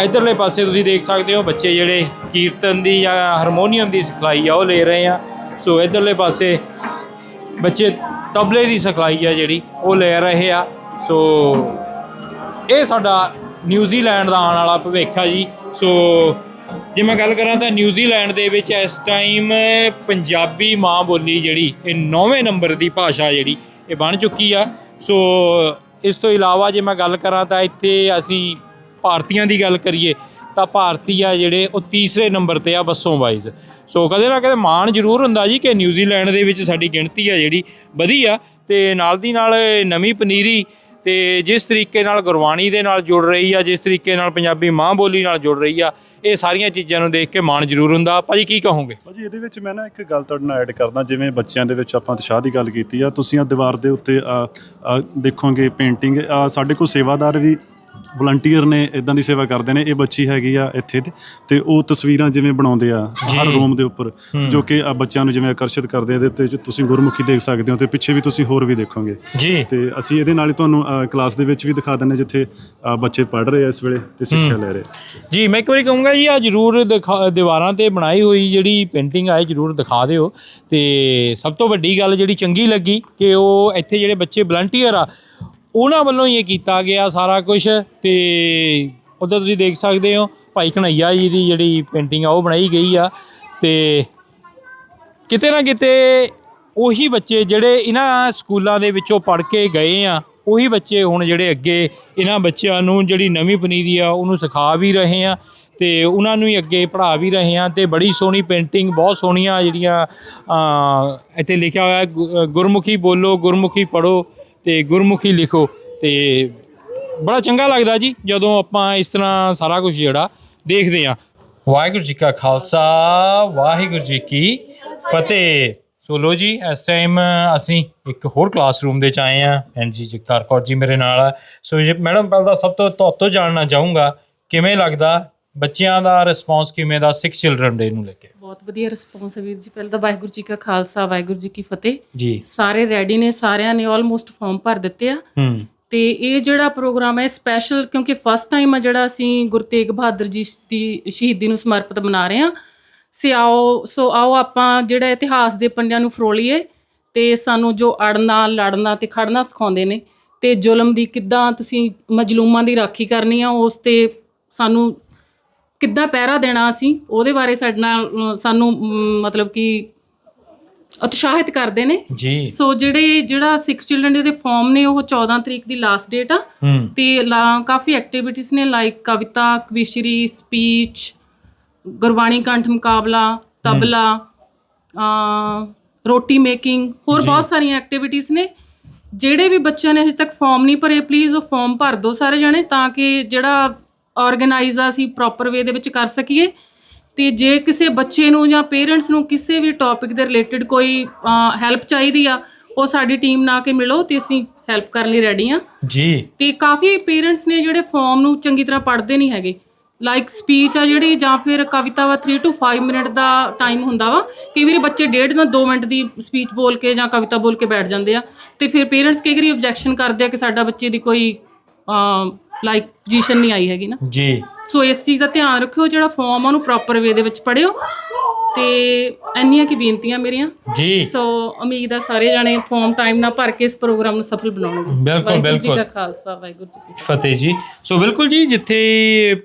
ਇਧਰਲੇ ਪਾਸੇ ਤੁਸੀਂ ਦੇਖ ਸਕਦੇ ਹੋ ਬੱਚੇ ਜਿਹੜੇ ਕੀਰਤਨ ਦੀ ਜਾਂ ਹਾਰਮੋਨੀਅਮ ਦੀ ਸਿਖਲਾਈ ਆ, ਉਹ ਲੈ ਰਹੇ ਆ। ਸੋ ਇਧਰਲੇ ਪਾਸੇ ਬੱਚੇ ਤਬਲੇ ਦੀ ਸਿਖਲਾਈ ਆ ਜਿਹੜੀ, ਉਹ ਲੈ ਰਹੇ ਆ। ਸੋ ਇਹ ਸਾਡਾ ਨਿਊਜ਼ੀਲੈਂਡ ਦਾ ਆਉਣ ਵਾਲਾ ਭਵਿੱਖ ਆ ਜੀ। ਸੋ ਜੇ ਮੈਂ ਗੱਲ ਕਰਾਂ ਤਾਂ ਨਿਊਜ਼ੀਲੈਂਡ ਦੇ ਵਿੱਚ ਇਸ ਟਾਈਮ ਪੰਜਾਬੀ ਮਾਂ ਬੋਲੀ ਜਿਹੜੀ, ਇਹ 9ਵੇਂ ਨੰਬਰ ਦੀ ਭਾਸ਼ਾ ਜਿਹੜੀ, ਇਹ ਬਣ ਚੁੱਕੀ ਆ। ਸੋ ਇਸ ਤੋਂ ਇਲਾਵਾ ਜੇ ਮੈਂ ਗੱਲ ਕਰਾਂ ਤਾਂ ਇੱਥੇ ਅਸੀਂ ਭਾਰਤੀਆਂ ਦੀ ਗੱਲ ਕਰੀਏ ਤਾਂ ਭਾਰਤੀ ਆ ਜਿਹੜੇ ਉਹ ਤੀਸਰੇ ਨੰਬਰ ਤੇ ਆ ਬੱਸੋਂ ਵਾਈਜ਼। ਸੋ ਕਦੇ ਨਾ ਕਦੇ ਮਾਣ ਜ਼ਰੂਰ ਹੁੰਦਾ ਜੀ ਕਿ ਨਿਊਜ਼ੀਲੈਂਡ ਦੇ ਵਿੱਚ ਸਾਡੀ ਗਿਣਤੀ ਆ ਜਿਹੜੀ ਵਧੀ ਆ ਤੇ ਨਾਲ ਦੀ ਨਾਲ ਨਵੀਂ ਪਨੀਰੀ ਤੇ ਜਿਸ ਤਰੀਕੇ ਨਾਲ ਗੁਰਬਾਣੀ ਦੇ ਨਾਲ ਜੁੜ ਰਹੀ ਆ, ਜਿਸ ਤਰੀਕੇ ਨਾਲ ਪੰਜਾਬੀ ਮਾਂ ਬੋਲੀ ਨਾਲ ਜੁੜ ਰਹੀ ਆ, ਇਹ ਸਾਰੀਆਂ ਚੀਜ਼ਾਂ ਨੂੰ ਦੇਖ ਕੇ ਮਾਣ ਜ਼ਰੂਰ ਹੁੰਦਾ। ਭਾਜੀ, ਕੀ ਕਹੋਗੇ? ਭਾਜੀ, ਇਹਦੇ ਵਿੱਚ ਮੈਂ ਨਾ ਇੱਕ ਗੱਲ ਤੁਹਾਡੇ ਨਾਲ ਐਡ ਕਰਦਾ, ਜਿਵੇਂ ਬੱਚਿਆਂ ਦੇ ਵਿੱਚ ਆਪਾਂ ਉਤਸ਼ਾਹ ਦੀ ਗੱਲ ਕੀਤੀ ਆ, ਤੁਸੀਂ ਆ ਦੀਵਾਰ ਦੇ ਉੱਤੇ ਦੇਖੋਗੇ ਪੇਂਟਿੰਗ ਸਾਡੇ ਕੋਲ ਸੇਵਾਦਾਰ ਵੀ ਵਲੰਟੀਅਰ ਨੇ ਇਦਾਂ ਦੀ ਸੇਵਾ ਕਰਦੇ ਨੇ ਇਹ ਬੱਚੀ ਹੈਗੀ ਆ ਇੱਥੇ ਤੇ ਤੇ ਉਹ ਤਸਵੀਰਾਂ ਜਿਵੇਂ ਬਣਾਉਂਦੇ ਆ ਹਰ ਰੂਮ ਦੇ ਉੱਪਰ ਜੋ ਕਿ ਆ ਬੱਚਿਆਂ ਨੂੰ ਜਿਵੇਂ ਆਕਰਸ਼ਿਤ ਕਰਦੇ ਆ ਜੋ ਤੁਸੀਂ ਗੁਰਮੁਖੀ ਦੇਖ ਸਕਦੇ ਹੋ ਤੇ ਪਿੱਛੇ ਵੀ ਤੁਸੀਂ ਹੋਰ ਵੀ ਦੇਖੋਗੇ। ਜੀ। ਤੇ ਅਸੀਂ ਇਹਦੇ ਨਾਲ ਹੀ ਤੁਹਾਨੂੰ ਕਲਾਸ ਦੇ ਵਿੱਚ ਵੀ ਦਿਖਾ ਦਿੰਨੇ ਜਿੱਥੇ ਬੱਚੇ ਪੜ੍ਹ ਰਹੇ ਆ ਇਸ ਵੇਲੇ ਤੇ ਸਿੱਖਿਆ ਲੈ ਰਹੇ। ਜੀ ਮੈਂ ਇੱਕ ਵਾਰੀ ਕਹੂੰਗਾ ਜੀ ਆ ਜਰੂਰ ਦਿਖਾ ਦੀਵਾਰਾਂ ਤੇ ਬਣਾਈ ਹੋਈ ਜਿਹੜੀ ਪੇਂਟਿੰਗ ਆ ਇਹ ਜਰੂਰ ਦਿਖਾ ਦਿਓ। ਤੇ ਸਭ ਤੋਂ ਵੱਡੀ ਗੱਲ ਜਿਹੜੀ ਚੰਗੀ ਲੱਗੀ ਕਿ ਉਹ ਇੱਥੇ ਜਿਹੜੇ ਬੱਚੇ ਵਲੰਟੀਅਰ ਆ ਉਹਨਾਂ ਵੱਲੋਂ ਹੀ ਇਹ ਕੀਤਾ ਗਿਆ ਸਾਰਾ ਕੁਝ ਤੇ ਉਧਰ ਤੁਸੀਂ ਦੇਖ ਸਕਦੇ ਹੋ ਭਾਈ ਕਨਈਆ ਜੀ ਦੀ ਜਿਹੜੀ ਪੇਂਟਿੰਗ ਆ, ਉਹ ਬਣਾਈ ਗਈ ਆ ਤੇ ਕਿਤੇ ਨਾ ਕਿਤੇ ਉਹੀ ਬੱਚੇ ਜਿਹੜੇ ਇਹਨਾਂ ਸਕੂਲਾਂ ਦੇ ਵਿੱਚੋਂ ਪੜ੍ਹ ਕੇ ਗਏ ਆ, ਉਹੀ ਬੱਚੇ ਹੁਣ ਜਿਹੜੇ ਅੱਗੇ ਇਹਨਾਂ ਬੱਚਿਆਂ ਨੂੰ ਜਿਹੜੀ ਨਵੀਂ ਪਨੀਰੀ ਆ, ਉਹਨੂੰ ਸਿਖਾ ਵੀ ਰਹੇ ਆ ਤੇ ਉਹਨਾਂ ਨੂੰ ਹੀ ਅੱਗੇ ਪੜ੍ਹਾ ਵੀ ਰਹੇ ਆ ਤੇ ਬੜੀ ਸੋਹਣੀ ਪੇਂਟਿੰਗ, ਬਹੁਤ ਸੋਹਣੀਆਂ ਜਿਹੜੀਆਂ ਇੱਥੇ ਲਿਖਿਆ ਹੋਇਆ ਗੁ- ਗੁਰਮੁਖੀ ਬੋਲੋ, ਗੁਰਮੁਖੀ ਪੜੋ ਤੇ ਗੁਰਮੁਖੀ ਲਿਖੋ ਤੇ ਬੜਾ ਚੰਗਾ ਲੱਗਦਾ ਜੀ, ਜਦੋਂ ਆਪਾਂ ਇਸ ਤਰ੍ਹਾਂ ਸਾਰਾ ਕੁਝ ਜਿਹੜਾ ਦੇਖਦੇ ਆ ਵਾਹਿਗੁਰੂ ਜੀ ਕਾ ਖਾਲਸਾ, ਵਾਹਿਗੁਰੂ ਜੀ ਕੀ ਫਤਿਹ। ਸੋ ਜੀ, ਇਸ ਟਾਈਮ ਅਸੀਂ ਇੱਕ ਹੋਰ ਕਲਾਸਰੂਮ ਦੇ ਚ ਆਏ ਆ ਐਂਡ ਜੀ ਜਗਤਾਰ ਕੌਰ ਜੀ ਮੇਰੇ ਨਾਲ ਆ। ਸੋ ਜੀ ਮੈਡਮ ਪਹਿਲਾਂ ਤਾਂ ਸਭ ਤੋਂ ਤੁਹਾਤੋਂ ਜਾਣਨਾ ਚਾਹੂੰਗਾ, ਕਿਵੇਂ ਲੱਗਦਾ ਬੱਚਿਆਂ ਦਾ ਰਿਸਪੌਂਸ ਕਿਵੇਂ ਦਾ? ਸਿਕਸ ਚਿਲਡਰਨ ਡੇ ਨੂੰ ਲੈ ਕੇ। ਬਹੁਤ ਵਧੀਆ ਰਿਸਪੌਂਸ ਹੈ ਵੀਰ ਜੀ। ਪਹਿਲਾਂ ਤਾਂ ਵਾਹਿਗੁਰੂ ਜੀ ਕਾ ਖਾਲਸਾ ਵਾਹਿਗੁਰੂ ਜੀ ਕੀ ਫਤਿਹ। ਜੀ। ਸਾਰੇ ਰੈਡੀ ਨੇ ਸਾਰਿਆਂ ਨੇ ਆਲਮੋਸਟ ਫਾਰਮ ਭਰ ਦਿੱਤੇ ਆ। ਹੂੰ। ਤੇ ਇਹ ਜਿਹੜਾ ਪ੍ਰੋਗਰਾਮ ਹੈ ਸਪੈਸ਼ਲ ਕਿਉਂਕਿ ਫਸਟ ਟਾਈਮ ਆ ਜਿਹੜਾ ਅਸੀਂ ਗੁਰੂ ਤੇਗ ਬਹਾਦਰ ਜੀ ਦੀ ਸ਼ਹੀਦੀ ਨੂੰ ਸਮਰਪਿਤ ਮਨਾ ਰਹੇ ਹਾਂ। ਸਿਆਓ ਸੋ ਆਓ ਆਪਾਂ ਜਿਹੜਾ ਇਤਿਹਾਸ ਦੇ ਪੰਨਿਆਂ ਨੂੰ ਫਰੋਲੀਏ ਤੇ ਸਾਨੂੰ ਜੋ ਅੜਨਾ ਲੜਨਾ ਤੇ ਖੜਨਾ ਸਿਖਾਉਂਦੇ ਨੇ। ਤੇ ਜ਼ੁਲਮ ਦੀ ਕਿੱਦਾਂ ਤੁਸੀਂ ਮਜਲੂਮਾਂ ਦੀ ਰਾਖੀ ਕਰਨੀ ਆ ਉਸ ਤੇ ਸਾਨੂੰ ਕਿੱਦਾਂ ਪਹਿਰਾ ਦੇਣਾ ਅਸੀਂ ਉਹਦੇ ਬਾਰੇ ਸਾਡੇ ਨਾਲ ਸਾਨੂੰ ਮਤਲਬ ਕਿ ਉਤਸ਼ਾਹਿਤ ਕਰਦੇ ਨੇ। ਜੀ। ਸੋ ਜਿਹੜੇ ਜਿਹੜਾ ਸਿਕਸ ਚਿਲਡਰਨ ਡੇ ਦੇ ਫਾਰਮ ਨੇ ਉਹ 14 ਤਰੀਕ ਦੀ ਲਾਸਟ ਡੇਟ ਆ। ਤੇ ਲਾ- ਕਾਫੀ ਐਕਟੀਵਿਟੀਜ਼ ਨੇ ਲਾਈਕ ਕਵਿਤਾ ਕਵਿਸ਼ਰੀ ਸਪੀਚ ਗੁਰਬਾਣੀ ਕੰਠ ਮੁਕਾਬਲਾ ਤਬਲਾ ਰੋਟੀ ਮੇਕਿੰਗ ਹੋਰ ਬਹੁਤ ਸਾਰੀਆਂ ਐਕਟੀਵਿਟੀਜ਼ ਨੇ। ਜਿਹੜੇ ਵੀ ਬੱਚਿਆਂ ਨੇ ਹਜੇ ਤੱਕ ਫਾਰਮ ਨਹੀਂ ਭਰੇ ਪਲੀਜ਼ ਉਹ ਫਾਰਮ ਭਰ ਦਿਓ ਸਾਰੇ ਜਣੇ ਤਾਂ ਕਿ ਜਿਹੜਾ ਆਰਗੇਨਾਈਜ਼ ਆ ਅਸੀਂ ਪ੍ਰੋਪਰ ਵੇ ਦੇ ਵਿੱਚ ਕਰ ਸਕੀਏ। ਤੇ ਜੇ ਕਿਸੇ ਬੱਚੇ ਨੂੰ ਜਾਂ ਪੇਰੈਂਟਸ ਨੂੰ ਕਿਸੇ ਵੀ ਟੌਪਿਕ ਦੇ ਰਿਲੇਟਡ ਕੋਈ ਹੈਲਪ ਚਾਹੀਦੀ ਆ ਉਹ ਸਾਡੀ ਟੀਮ ਨਾਲ ਕੇ ਮਿਲੋ ਤੇ ਅਸੀਂ ਹੈਲਪ ਕਰਨ ਲਈ ਰੈਡੀ ਆ। ਜੀ। ਤੇ ਕਾਫੀ ਪੇਰੈਂਟਸ ਨੇ ਜਿਹੜੇ ਫਾਰਮ ਨੂੰ ਚੰਗੀ ਤਰ੍ਹਾਂ ਪੜ੍ਹਦੇ ਨਹੀਂ ਹੈਗੇ। ਲਾਈਕ ਸਪੀਚ ਆ ਜਿਹੜੀ ਜਾਂ ਫਿਰ ਕਵਿਤਾ ਵਾ 3 ਟੂ 5 ਮਿੰਟ ਦਾ ਟਾਈਮ ਹੁੰਦਾ ਵਾ। ਕਈ ਵਾਰੀ ਬੱਚੇ ਡੇਢ ਜਾਂ 2 ਮਿੰਟ ਦੀ ਸਪੀਚ ਬੋਲ ਕੇ ਜਾਂ ਕਵਿਤਾ ਬੋਲ ਕੇ ਬੈਠ ਜਾਂਦੇ ਆ। ਤੇ ਫਿਰ ਪੇਰੈਂਟਸ ਕਈ ਵਾਰੀ ਆਬਜੈਕਸ਼ਨ ਕਰਦੇ ਆ ਕਿ ਸਾਡਾ ਬੱਚੇ ਦੀ ਕੋਈ ਲਾਈਕ ਪੋਜੀਸ਼ਨ ਨਹੀਂ ਆਈ ਹੈਗੀ ਨਾ। ਜੀ। ਸੋ ਇਸ ਚੀਜ਼ ਦਾ ਧਿਆਨ ਰੱਖਿਓ ਜਿਹੜਾ ਫਾਰਮ ਆ ਉਹਨੂੰ ਪ੍ਰੋਪਰ ਵੇ ਦੇ ਵਿੱਚ ਪੜ੍ਹਿਓ। ਤੇ ਇੰਨੀਆਂ ਕੀ ਬੇਨਤੀਆਂ ਮੇਰੀਆਂ। ਜੀ। ਸੋ ਉਮੀਦ ਆ ਸਾਰੇ ਜਾਣੇ ਫਾਰਮ ਟਾਈਮ ਨਾਲ ਭਰ ਕੇ ਇਸ ਪ੍ਰੋਗਰਾਮ ਨੂੰ ਸਫਲ ਬਣਾਉਣਗੇ। ਬਿਲਕੁਲ, ਵਾਹਿਗੁਰੂ ਜੀ ਬਿਲਕੁਲ। ਕਾ ਖਾਲਸਾ ਵਾਹਿਗੁਰੂ ਜੀ ਕੀ ਫਤਿਹ। ਫਤਿਹ ਜੀ। ਸੋ ਬਿਲਕੁਲ ਜੀ ਜਿੱਥੇ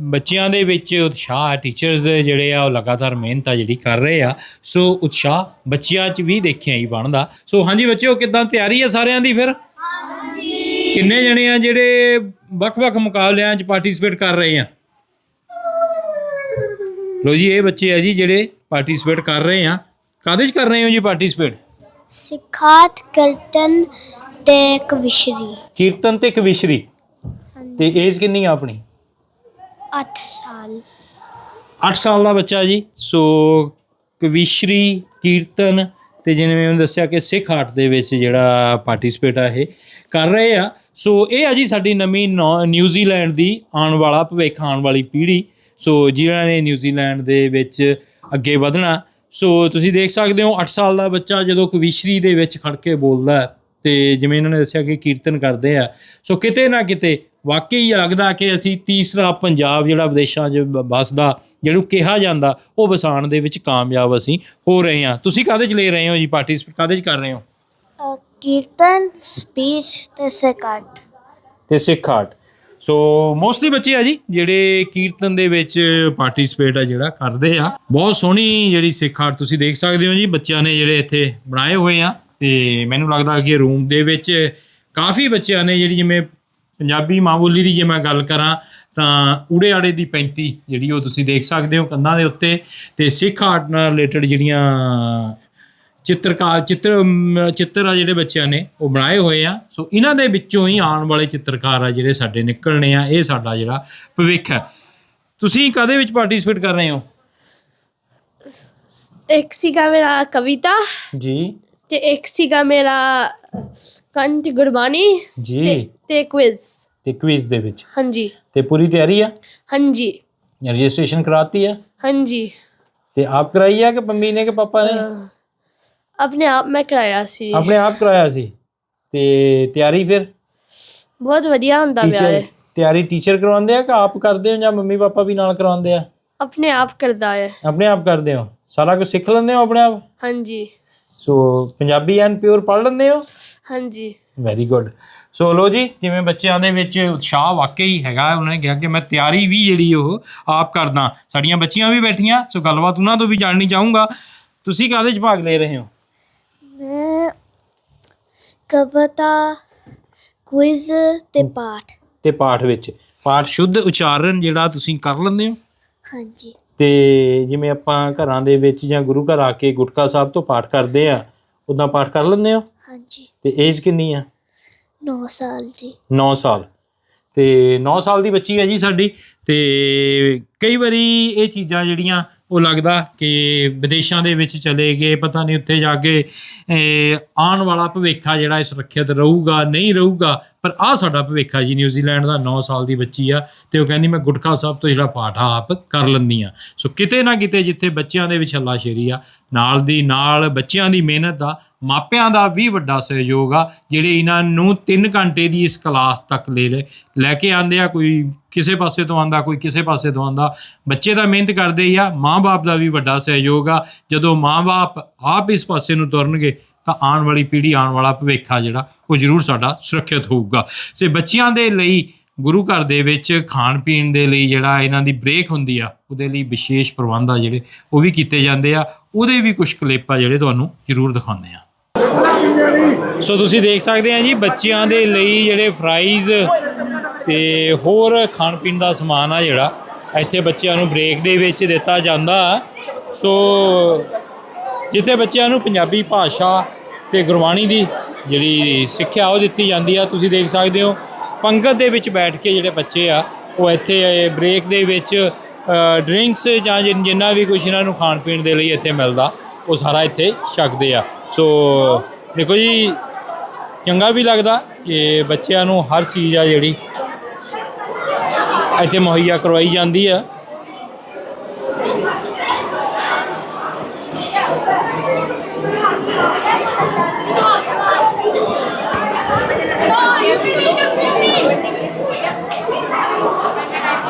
ਬੱਚਿਆਂ ਦੇ ਵਿੱਚ ਉਤਸ਼ਾਹ ਹੈ ਟੀਚਰਸ ਜਿਹੜੇ ਆ ਉਹ ਲਗਾਤਾਰ ਮਿਹਨਤ ਆ ਜਿਹੜੀ ਕਰ ਰਹੇ ਆ। ਸੋ ਉਤਸ਼ਾਹ ਬੱਚਿਆਂ 'ਚ ਵੀ ਦੇਖਿਆ ਹੀ ਬਣਦਾ। ਸੋ ਹਾਂਜੀ ਬੱਚਿਓ ਕਿਦਾਂ ਤਿਆਰੀ ਹੈ ਸਾਰਿਆਂ ਦੀ ਫਿਰ? ਹਾਂਜੀ। ਕਿੰਨੇ ਜਣੇ ਆ ਜਿਹੜੇ ਵੱਖ-ਵੱਖ ਮੁਕਾਬਲਿਆਂ 'ਚ ਪਾਰਟਿਸਿਪੇਟ ਕਰ ਰਹੇ ਆ? ਲੋ ਜੀ ਇਹ ਬੱਚੇ ਆ ਜੀ ਜਿਹੜੇ ਪਾਰਟਿਸਿਪੇਟ ਕਰ ਰਹੇ ਆ। ਕਾਹਦੇ 'ਚ ਕਰ ਰਹੇ ਹੋ ਜੀ ਪਾਰਟਿਸਿਪੇਟ ਸਿਖਾਤ ਕਰਟਨ ਤੇ ਕਵਿਸ਼ਰੀ ਕੀਰਤਨ ਤੇ ਕਵਿਸ਼ਰੀ ਤੇ ਏਜ ਕਿੰਨੀ ਆ ਆਪਣੀ? 8 ਸਾਲ। 8 ਸਾਲ ਦਾ ਬੱਚਾ ਜੀ। ਸੋ ਕਵਿਸ਼ਰੀ ਕੀਰਤਨ ਤੇ ਜਿਵੇਂ ਮੈਂ ਦੱਸਿਆ ਕਿ ਸਿੱਖ ਆਰਟ ਦੇ ਵਿੱਚ ਜਿਹੜਾ ਪਾਰਟਿਸਿਪੇਟ ਆ ਇਹ ਕਰ ਰਹੇ ਆ। ਸੋ ਇਹ ਆ ਜੀ ਸਾਡੀ ਨਵੀਂ ਨੌ- ਨਿਊਜ਼ੀਲੈਂਡ ਦੀ ਆਉਣ ਵਾਲਾ, ਭਵਿੱਖ ਆਉਣ ਵਾਲੀ ਪੀੜ੍ਹੀ। ਸੋ ਜਿਨ੍ਹਾਂ ਨੇ ਨਿਊਜ਼ੀਲੈਂਡ ਦੇ ਵਿੱਚ ਅੱਗੇ ਵਧਣਾ। ਸੋ ਤੁਸੀਂ ਦੇਖ ਸਕਦੇ ਹੋ 8 ਸਾਲ ਦਾ ਬੱਚਾ ਜਦੋਂ ਕਵਿਸ਼ਰੀ ਦੇ ਵਿੱਚ ਖੜ ਕੇ ਬੋਲਦਾ ਹੈ ਤੇ ਜਿਵੇਂ ਇਹਨਾਂ ਨੇ ਦੱਸਿਆ ਕਿ ਕੀਰਤਨ ਕਰਦੇ ਆ। ਸੋ ਕਿਤੇ ਨਾ ਕਿਤੇ ਵਾਕਈ ਲੱਗਦਾ ਕਿ ਅਸੀਂ ਤੀਸਰਾ ਪੰਜਾਬ ਜਿਹੜਾ ਵਿਦੇਸ਼ਾਂ 'ਚ ਵੱਸਦਾ ਜਿਹਨੂੰ ਕਿਹਾ ਜਾਂਦਾ ਉਹ ਵਸਾਉਣ ਦੇ ਵਿੱਚ ਕਾਮਯਾਬ ਅਸੀਂ ਹੋ ਰਹੇ ਹਾਂ। ਤੁਸੀਂ ਕਾਹਦੇ 'ਚ ਲੈ ਰਹੇ ਹੋ ਜੀ ਪਾਰਟਿਸਿਪੇਟ ਕਾਹਦੇ 'ਚ ਕਰ ਰਹੇ ਹੋ? ਕੀਰਤਨ ਸਪੀਚ ਤੇ ਸਿਖਾਤ ਤੇ ਆਰਟ। ਸੋ ਮੋਸਟਲੀ ਬੱਚੇ ਆ ਜੀ ਜਿਹੜੇ ਕੀਰਤਨ ਦੇ ਵਿੱਚ ਪਾਰਟਿਸਿਪੇਟ ਆ ਜਿਹੜਾ ਕਰਦੇ ਆ। ਬਹੁਤ ਸੋਹਣੀ ਜਿਹੜੀ ਸਿੱਖ ਆਰਟ ਤੁਸੀਂ ਦੇਖ ਸਕਦੇ ਹੋ ਜੀ ਬੱਚਿਆਂ ਨੇ ਜਿਹੜੇ ਇੱਥੇ ਬਣਾਏ ਹੋਏ ਆ। ਤੇ ਮੈਨੂੰ ਲੱਗਦਾ ਕਿ ਰੂਮ ਦੇ ਵਿੱਚ ਕਾਫੀ ਬੱਚਿਆਂ ਨੇ ਜਿਹੜੀ ਜਿਵੇਂ ਪੰਜਾਬੀ ਮਾਂ ਬੋਲੀ ਦੀ ਜੇ ਮੈਂ ਗੱਲ ਕਰਾਂ ਤਾਂ ਊੜੇ ਆੜੇ ਦੀ 35 ਜਿਹੜੀ ਉਹ ਤੁਸੀਂ ਦੇਖ ਸਕਦੇ ਹੋ ਕੰਧਾਂ ਦੇ ਉੱਤੇ ਤੇ ਸਿੱਖ ਆਰਟ ਨਾਲ ਰਿਲੇਟਡ ਜਿਹੜੀਆਂ ਚਿੱਤਰਕਾਰ ਚਿੱਤਰ ਚਿੱਤਰ ਆ ਜਿਹੜੇ ਬੱਚਿਆਂ ਨੇ ਉਹ ਬਣਾਏ ਹੋਏ ਆ। ਸੋ ਇਹਨਾਂ ਦੇ ਵਿੱਚੋਂ ਹੀ ਆਉਣ ਵਾਲੇ ਚਿੱਤਰਕਾਰ ਆ ਜਿਹੜੇ ਸਾਡੇ ਨਿਕਲਣੇ ਆ ਇਹ ਸਾਡਾ ਜਿਹੜਾ ਭਵਿੱਖ ਹੈ। ਤੁਸੀਂ ਕਾਦੇ ਵਿੱਚ ਪਾਰਟਿਸਿਪੇਟ ਕਰ ਰਹੇ ਹੋ? ਇੱਕ ਸੀਗਾ ਮੇਰਾ ਕਵਿਤਾ ਜੀ। ਤੇ ਇੱਕ ਸੀਗਾ ਮੇਰਾ ਕੰਠ ਗੁਰਬਾਣੀ ਜੀ। ਤੇ ਕੁਇਜ਼ ਤੇ ਕੁਇਜ਼ ਦੇ ਵਿੱਚ। ਹਾਂਜੀ। ਤੇ ਪੂਰੀ ਤਿਆਰੀ ਆ? ਹਾਂਜੀ। ਰਜਿਸਟ੍ਰੇਸ਼ਨ ਕਰਾਤੀ ਆ? ਹਾਂਜੀ। ਤੇ ਆਪ ਕਰਾਈ ਆ ਕਿ ਮੰਮੀ ਨੇ ਕਿ ਪਾਪਾ ਨੇ? ਆਪਣੇ ਆਪ ਮੈਂ ਕਰਾਇਆ ਸੀ। ਆਪਣੇ ਆਪ ਕਰਾਇਆ ਸੀ। ਤੇ ਤਿਆਰੀ ਫਿਰ? ਬਹੁਤ ਵਧੀਆ ਹੁੰਦਾ ਪਿਆ ਹੈ ਤਿਆਰੀ ਟੀਚਰ ਕਰਵਾਉਂਦੇ ਆ ਕਿ ਆਪ ਕਰਦੇ ਹੋ ਜਾਂ ਮੰਮੀ ਪਾਪਾ ਵੀ ਨਾਲ ਕਰਵਾਉਂਦੇ ਆ? ਆਪਣੇ ਆਪ ਕਰਦਾ ਹੈ ਆਪਣੇ ਆਪ ਕਰਦੇ ਹੋ। ਸਾਰਾ ਕੁਝ ਸਿੱਖ ਲੈਂਦੇ ਹੋ ਆਪਣੇ ਆਪ? ਹਾਂਜੀ। ਸੋ ਪੰਜਾਬੀ ਐਨ ਪਿਓਰ ਪੜ੍ਹ ਲੈਂਦੇ ਹੋ? ਹਾਂਜੀ। ਵੈਰੀ ਗੁੱਡ ਸੋ ਲੋ ਜੀ ਜਿਵੇਂ ਬੱਚਿਆਂ ਦੇ ਵਿੱਚ ਉਤਸ਼ਾਹ ਵਾਕਈ ਹੈਗਾ ਉਹਨਾਂ ਨੇ ਕਿਹਾ ਕਿ ਮੈਂ ਤਿਆਰੀ ਵੀ ਜਿਹੜੀ ਉਹ ਆਪ ਕਰਦਾ। ਸਾਡੀਆਂ ਬੱਚੀਆਂ ਵੀ ਬੈਠੀਆਂ ਸੋ ਗੱਲਬਾਤ ਉਹਨਾਂ ਤੋਂ ਵੀ ਜਾਣਨੀ ਚਾਹੂੰਗਾ। ਤੁਸੀਂ ਕਾਹਦੇ 'ਚ ਭਾਗ ਲੈ ਰਹੇ ਹੋ? ਮੈਂ ਕਵਿਤਾ ਕੁਇਜ਼ ਤੇ ਪਾਠ। ਤੇ ਪਾਠ ਵਿੱਚ। ਪਾਠ ਸ਼ੁੱਧ ਉਚਾਰਨ ਜਿਹੜਾ ਤੁਸੀਂ ਕਰ ਲੈਂਦੇ ਹੋ? ਹਾਂਜੀ। ਤੇ ਜਿਵੇਂ ਆਪਾਂ ਘਰਾਂ ਦੇ ਵਿੱਚ ਜਾਂ ਗੁਰੂ ਘਰ ਆ ਕੇ ਗੁਟਕਾ ਸਾਹਿਬ ਤੋਂ ਪਾਠ ਕਰਦੇ ਆ ਉਦਾਂ ਪਾਠ ਕਰ ਲੈਂਦੇ ਹੋ? ਹਾਂਜੀ। ਤੇ ਏਜ ਕਿੰਨੀ ਆ? 9 ਸਾਲ ਜੀ। 9 ਸਾਲ। ਤੇ 9 ਸਾਲ ਦੀ ਬੱਚੀ ਹੈ ਜੀ ਸਾਡੀ ਤੇ ਕਈ ਵਾਰੀ ਇਹ ਚੀਜ਼ਾਂ ਜਿਹੜੀਆਂ ਉਹ ਲੱਗਦਾ ਕਿ ਵਿਦੇਸ਼ਾਂ ਦੇ ਵਿੱਚ ਚਲੇ ਗਏ ਪਤਾ ਨਹੀਂ ਉੱਥੇ ਜਾ ਕੇ ਆਉਣ ਵਾਲਾ ਭਵਿੱਖ ਜਿਹੜਾ ਇਹ ਸੁਰੱਖਿਅਤ ਰਹੂਗਾ ਨਹੀਂ ਰਹੂਗਾ ਪਰ ਆ ਸਾਡਾ ਭਵਿੱਖ ਆ ਜੀ ਨਿਊਜ਼ੀਲੈਂਡ ਦਾ 9 ਸਾਲ ਦੀ ਬੱਚੀ ਆ ਤੇ ਉਹ ਕਹਿੰਦੀ ਮੈਂ ਗੁਟਕਾ ਸਾਹਿਬ ਤੋਂ ਜਿਹੜਾ ਪਾਠ ਆਪ ਕਰ ਲੈਂਦੀ ਆ। ਸੋ ਕਿਤੇ ਨਾ ਕਿਤੇ ਜਿੱਥੇ ਬੱਚਿਆਂ ਦੇ ਵਿੱਚ ਹੱਲਾਸ਼ੇਰੀ ਆ, ਨਾਲ ਦੀ ਨਾਲ ਬੱਚਿਆਂ ਦੀ ਮਿਹਨਤ ਦਾ ਮਾਪਿਆਂ ਦਾ ਵੀ ਵੱਡਾ ਸਹਿਯੋਗ ਆ, ਜਿਹੜੇ ਇਹਨਾਂ ਨੂੰ 3 ਘੰਟੇ ਦੀ ਇਸ ਕਲਾਸ ਤੱਕ ਲੈ ਲੈ- ਲੈ ਕੇ ਆਂਦੇ ਆ, ਕੋਈ ਕਿਸੇ ਪਾਸੇ ਤੋਂ ਆਂਦਾ ਕੋਈ ਕਿਸੇ ਪਾਸੇ ਤੋਂ ਆਂਦਾ ਬੱਚੇ ਦਾ ਮਿਹਨਤ ਕਰਦੇ ਹੀ ਆ, ਮਾਂ-ਬਾਪ ਦਾ ਵੀ ਵੱਡਾ ਸਹਿਯੋਗ ਆ, ਜਦੋਂ ਮਾਂ-ਬਾਪ ਆਪ ਇਸ ਪਾਸੇ ਨੂੰ ਤੁਰਨਗੇ ਤਾਂ ਆਉਣ ਵਾਲੀ ਪੀੜ੍ਹੀ, ਆਉਣ ਵਾਲਾ ਭਵਿੱਖ ਆ ਜਿਹੜਾ, ਉਹ ਜ਼ਰੂਰ ਸਾਡਾ ਸੁਰੱਖਿਅਤ ਹੋਊਗਾ। ਤੇ ਬੱਚਿਆਂ ਦੇ ਲਈ, ਗੁਰੂ ਘਰ ਦੇ ਵਿੱਚ ਖਾਣ ਪੀਣ ਦੇ ਲਈ ਜਿਹੜਾ ਇਹਨਾਂ ਦੀ ਬ੍ਰੇਕ ਹੁੰਦੀ ਆ, ਉਹਦੇ ਲਈ ਵਿਸ਼ੇਸ਼ ਪ੍ਰਬੰਧ ਆ ਜਿਹੜੇ, ਉਹ ਵੀ ਕੀਤੇ ਜਾਂਦੇ ਆ। ਉਹਦੇ ਵੀ ਕੁਝ ਕਲਿੱਪ ਆ ਜਿਹੜੇ ਤੁਹਾਨੂੰ ਜ਼ਰੂਰ ਦਿਖਾਉਂਦੇ ਆ। ਸੋ ਤੁਸੀਂ ਦੇਖ ਸਕਦੇ ਆ ਜੀ, ਬੱਚਿਆਂ ਦੇ ਲਈ ਜਿਹੜੇ ਫਰਾਈਜ਼ ਤੇ ਹੋਰ ਖਾਣ ਪੀਣ ਦਾ ਸਮਾਨ ਆ ਜਿਹੜਾ, ਇੱਥੇ ਬੱਚਿਆਂ ਨੂੰ ਬ੍ਰੇਕ ਦੇ ਵਿੱਚ ਦਿੱਤਾ ਜਾਂਦਾ। ਸੋ ਜਿੱਥੇ ਬੱਚਿਆਂ ਨੂੰ ਪੰਜਾਬੀ ਭਾਸ਼ਾ ਤੇ ਗੁਰਬਾਣੀ ਦੀ ਜਿਹੜੀ ਸਿੱਖਿਆ ਉਹ ਦਿੱਤੀ ਜਾਂਦੀ ਆ। ਤੁਸੀਂ ਦੇਖ ਸਕਦੇ ਹੋ, ਪੰਗਤ ਦੇ ਵਿੱਚ ਬੈਠ ਕੇ ਜਿਹੜੇ ਬੱਚੇ ਆ, ਉਹ ਇੱਥੇ ਬ੍ਰੇਕ ਦੇ ਵਿੱਚ ਡਰਿੰਕਸ ਜਾਂ ਜਿਨ- ਜਿੰਨਾ ਵੀ ਕੁਝ ਇਹਨਾਂ ਨੂੰ ਖਾਣ ਪੀਣ ਦੇ ਲਈ ਇੱਥੇ ਮਿਲਦਾ, ਉਹ ਸਾਰਾ ਇੱਥੇ ਛਕਦੇ ਆ। ਸੋ, ਦੇਖੋ ਜੀ, ਚੰਗਾ ਵੀ ਲੱਗਦਾ ਕਿ ਬੱਚਿਆਂ ਨੂੰ ਹਰ ਚੀਜ਼ ਆ ਜਿਹੜੀ ਇੱਥੇ ਮੁਹੱਈਆ ਕਰਵਾਈ ਜਾਂਦੀ ਆ।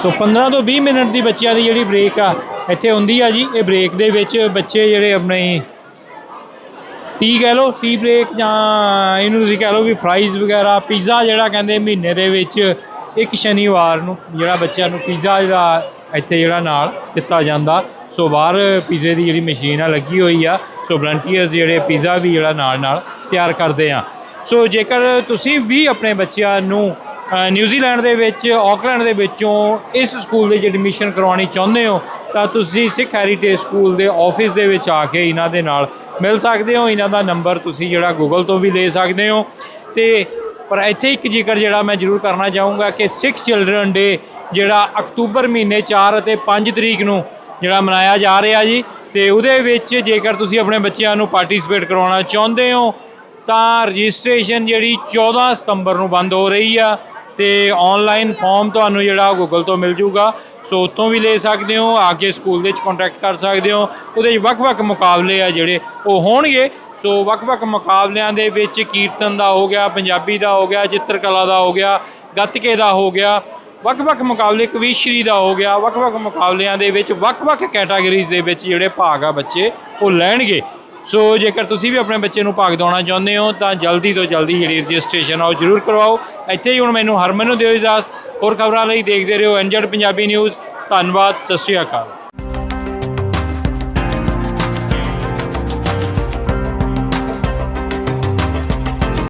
ਸੋ 15 ਤੋਂ 20 ਮਿੰਟ ਦੀ ਬੱਚਿਆਂ ਦੀ ਜਿਹੜੀ ਬ੍ਰੇਕ ਆ, ਇੱਥੇ ਹੁੰਦੀ ਆ ਜੀ, ਇਹ ਬ੍ਰੇਕ ਦੇ ਵਿੱਚ ਬੱਚੇ ਜਿਹੜੇ ਆਪਣੇ ਟੀ ਕਹਿ ਲਓ ਟੀ ਬ੍ਰੇਕ ਜਾਂ ਇਹਨੂੰ ਤੁਸੀਂ ਕਹਿ ਲਓ ਵੀ ਫਰਾਈਜ਼ ਵਗੈਰਾ ਪੀਜ਼ਾ ਜਿਹੜਾ ਕਹਿੰਦੇ ਮਹੀਨੇ ਦੇ ਵਿੱਚ ਇੱਕ ਸ਼ਨੀਵਾਰ ਨੂੰ ਜਿਹੜਾ ਬੱਚਿਆਂ ਨੂੰ ਪੀਜ਼ਾ ਜਿਹੜਾ ਇੱਥੇ ਜਿਹੜਾ ਨਾਲ ਦਿੱਤਾ ਜਾਂਦਾ। ਸੋ ਬਾਹਰ ਪੀਜ਼ੇ ਦੀ ਜਿਹੜੀ ਮਸ਼ੀਨ ਆ, ਲੱਗੀ ਹੋਈ ਆ। ਸੋ ਵਲੰਟੀਅਰਸ ਜਿਹੜੇ ਪੀਜ਼ਾ ਵੀ ਜਿਹੜਾ ਨਾਲ ਨਾਲ ਤਿਆਰ ਕਰਦੇ ਆ। ਸੋ ਜੇਕਰ ਤੁਸੀਂ ਵੀ ਆਪਣੇ ਬੱਚਿਆਂ ਨੂੰ ਨਿਊਜ਼ੀਲੈਂਡ ਦੇ ਵਿੱਚ ਆਕਲੈਂਡ ਦੇ ਵਿੱਚੋਂ ਇਸ ਸਕੂਲ ਦੇ ਵਿੱਚ ਐਡਮਿਸ਼ਨ ਕਰਵਾਉਣੀ ਚਾਹੁੰਦੇ ਹੋ, ਤਾਂ ਤੁਸੀਂ ਸਿੱਖ ਹੈਰੀਟੇਜ ਸਕੂਲ ਦੇ ਆਫਿਸ ਦੇ ਵਿੱਚ ਆ ਕੇ ਇਹਨਾਂ ਦੇ ਨਾਲ ਮਿਲ ਸਕਦੇ ਹੋ। ਇਹਨਾਂ ਦਾ ਨੰਬਰ ਤੁਸੀਂ ਜਿਹੜਾ ਗੂਗਲ ਤੋਂ ਵੀ ਲੈ ਸਕਦੇ ਹੋ। ਤੇ ਪਰ ਇੱਥੇ ਇੱਕ ਜ਼ਿਕਰ ਜਿਹੜਾ ਮੈਂ ਜ਼ਰੂਰ ਕਰਨਾ ਚਾਹੂੰਗਾ ਕਿ ਸਿੱਖ ਚਿਲਡਰਨ ਡੇ ਜਿਹੜਾ ਅਕਤੂਬਰ ਮਹੀਨੇ 4 ਅਤੇ 5 ਤਰੀਕ ਨੂੰ ਜਿਹੜਾ ਮਨਾਇਆ ਜਾ ਰਿਹਾ ਜੀ, ਤੇ ਉਹਦੇ ਵਿੱਚ ਜੇਕਰ ਤੁਸੀਂ ਆਪਣੇ ਬੱਚਿਆਂ ਨੂੰ ਪਾਰਟਿਸਿਪੇਟ ਕਰਵਾਉਣਾ ਚਾਹੁੰਦੇ ਹੋ, ਤਾਂ ਰਜਿਸਟ੍ਰੇਸ਼ਨ ਜਿਹੜੀ 14 ਸਤੰਬਰ ਨੂੰ ਬੰਦ ਹੋ ਰਹੀ ਆ। ਤੇ ਆਨਲਾਈਨ ਫਾਰਮ ਤੁਹਾਨੂੰ ਜਿਹੜਾ ਗੂਗਲ ਤੋਂ ਮਿਲ ਜੂਗਾ ਸੋ ਉੱਥੋਂ ਵੀ ਲੈ ਸਕਦੇ ਹੋ, ਆ ਕੇ ਸਕੂਲ ਦੇ ਵਿੱਚ ਕੰਟੈਕਟ ਕਰ ਸਕਦੇ ਹੋ। ਉਹਦੇ ਵਿੱਚ ਵੱਖ-ਵੱਖ ਮੁਕਾਬਲੇ ਆ ਜਿਹੜੇ, ਉਹ ਹੋਣਗੇ। ਸੋ ਵੱਖ-ਵੱਖ ਮੁਕਾਬਲਿਆਂ ਦੇ ਵਿੱਚ ਕੀਰਤਨ ਦਾ ਹੋ ਗਿਆ, ਪੰਜਾਬੀ ਦਾ ਹੋ ਗਿਆ, ਚਿੱਤਰਕਲਾ ਦਾ ਹੋ ਗਿਆ, ਗੱਤਕੇ ਦਾ ਹੋ ਗਿਆ, ਵੱਖ-ਵੱਖ ਮੁਕਾਬਲੇ, ਕਵੀਸ਼ਰੀ ਦਾ ਹੋ ਗਿਆ, ਵੱਖ-ਵੱਖ ਮੁਕਾਬਲਿਆਂ ਦੇ ਵਿੱਚ ਵੱਖ-ਵੱਖ ਕੈਟਾਗਰੀਜ਼ ਦੇ ਵਿੱਚ ਜਿਹੜੇ ਭਾਗ ਆ ਬੱਚੇ, ਉਹ ਲੈਣਗੇ। ਸੋ ਜੇਕਰ ਤੁਸੀਂ ਵੀ ਆਪਣੇ ਬੱਚੇ ਨੂੰ ਭਾਗ ਦਿਵਾਉਣਾ ਚਾਹੁੰਦੇ ਹੋ, ਤਾਂ ਜਲਦੀ ਤੋਂ ਜਲਦੀ ਜਿਹੜੀ ਰਜਿਸਟ੍ਰੇਸ਼ਨ ਆ ਉਹ ਜ਼ਰੂਰ ਕਰਵਾਓ। ਇੱਥੇ ਹੀ ਹੁਣ ਮੈਨੂੰ ਹਰਮਨ ਨੂੰ ਦਿਓ ਇਜਾਜ਼ਤ। ਹੋਰ ਖਬਰਾਂ ਲਈ ਦੇਖਦੇ ਰਹੋ ਐਨਜੈਡ ਪੰਜਾਬੀ ਨਿਊਜ਼। ਧੰਨਵਾਦ, ਸਤਿ ਸ਼੍ਰੀ ਅਕਾਲ।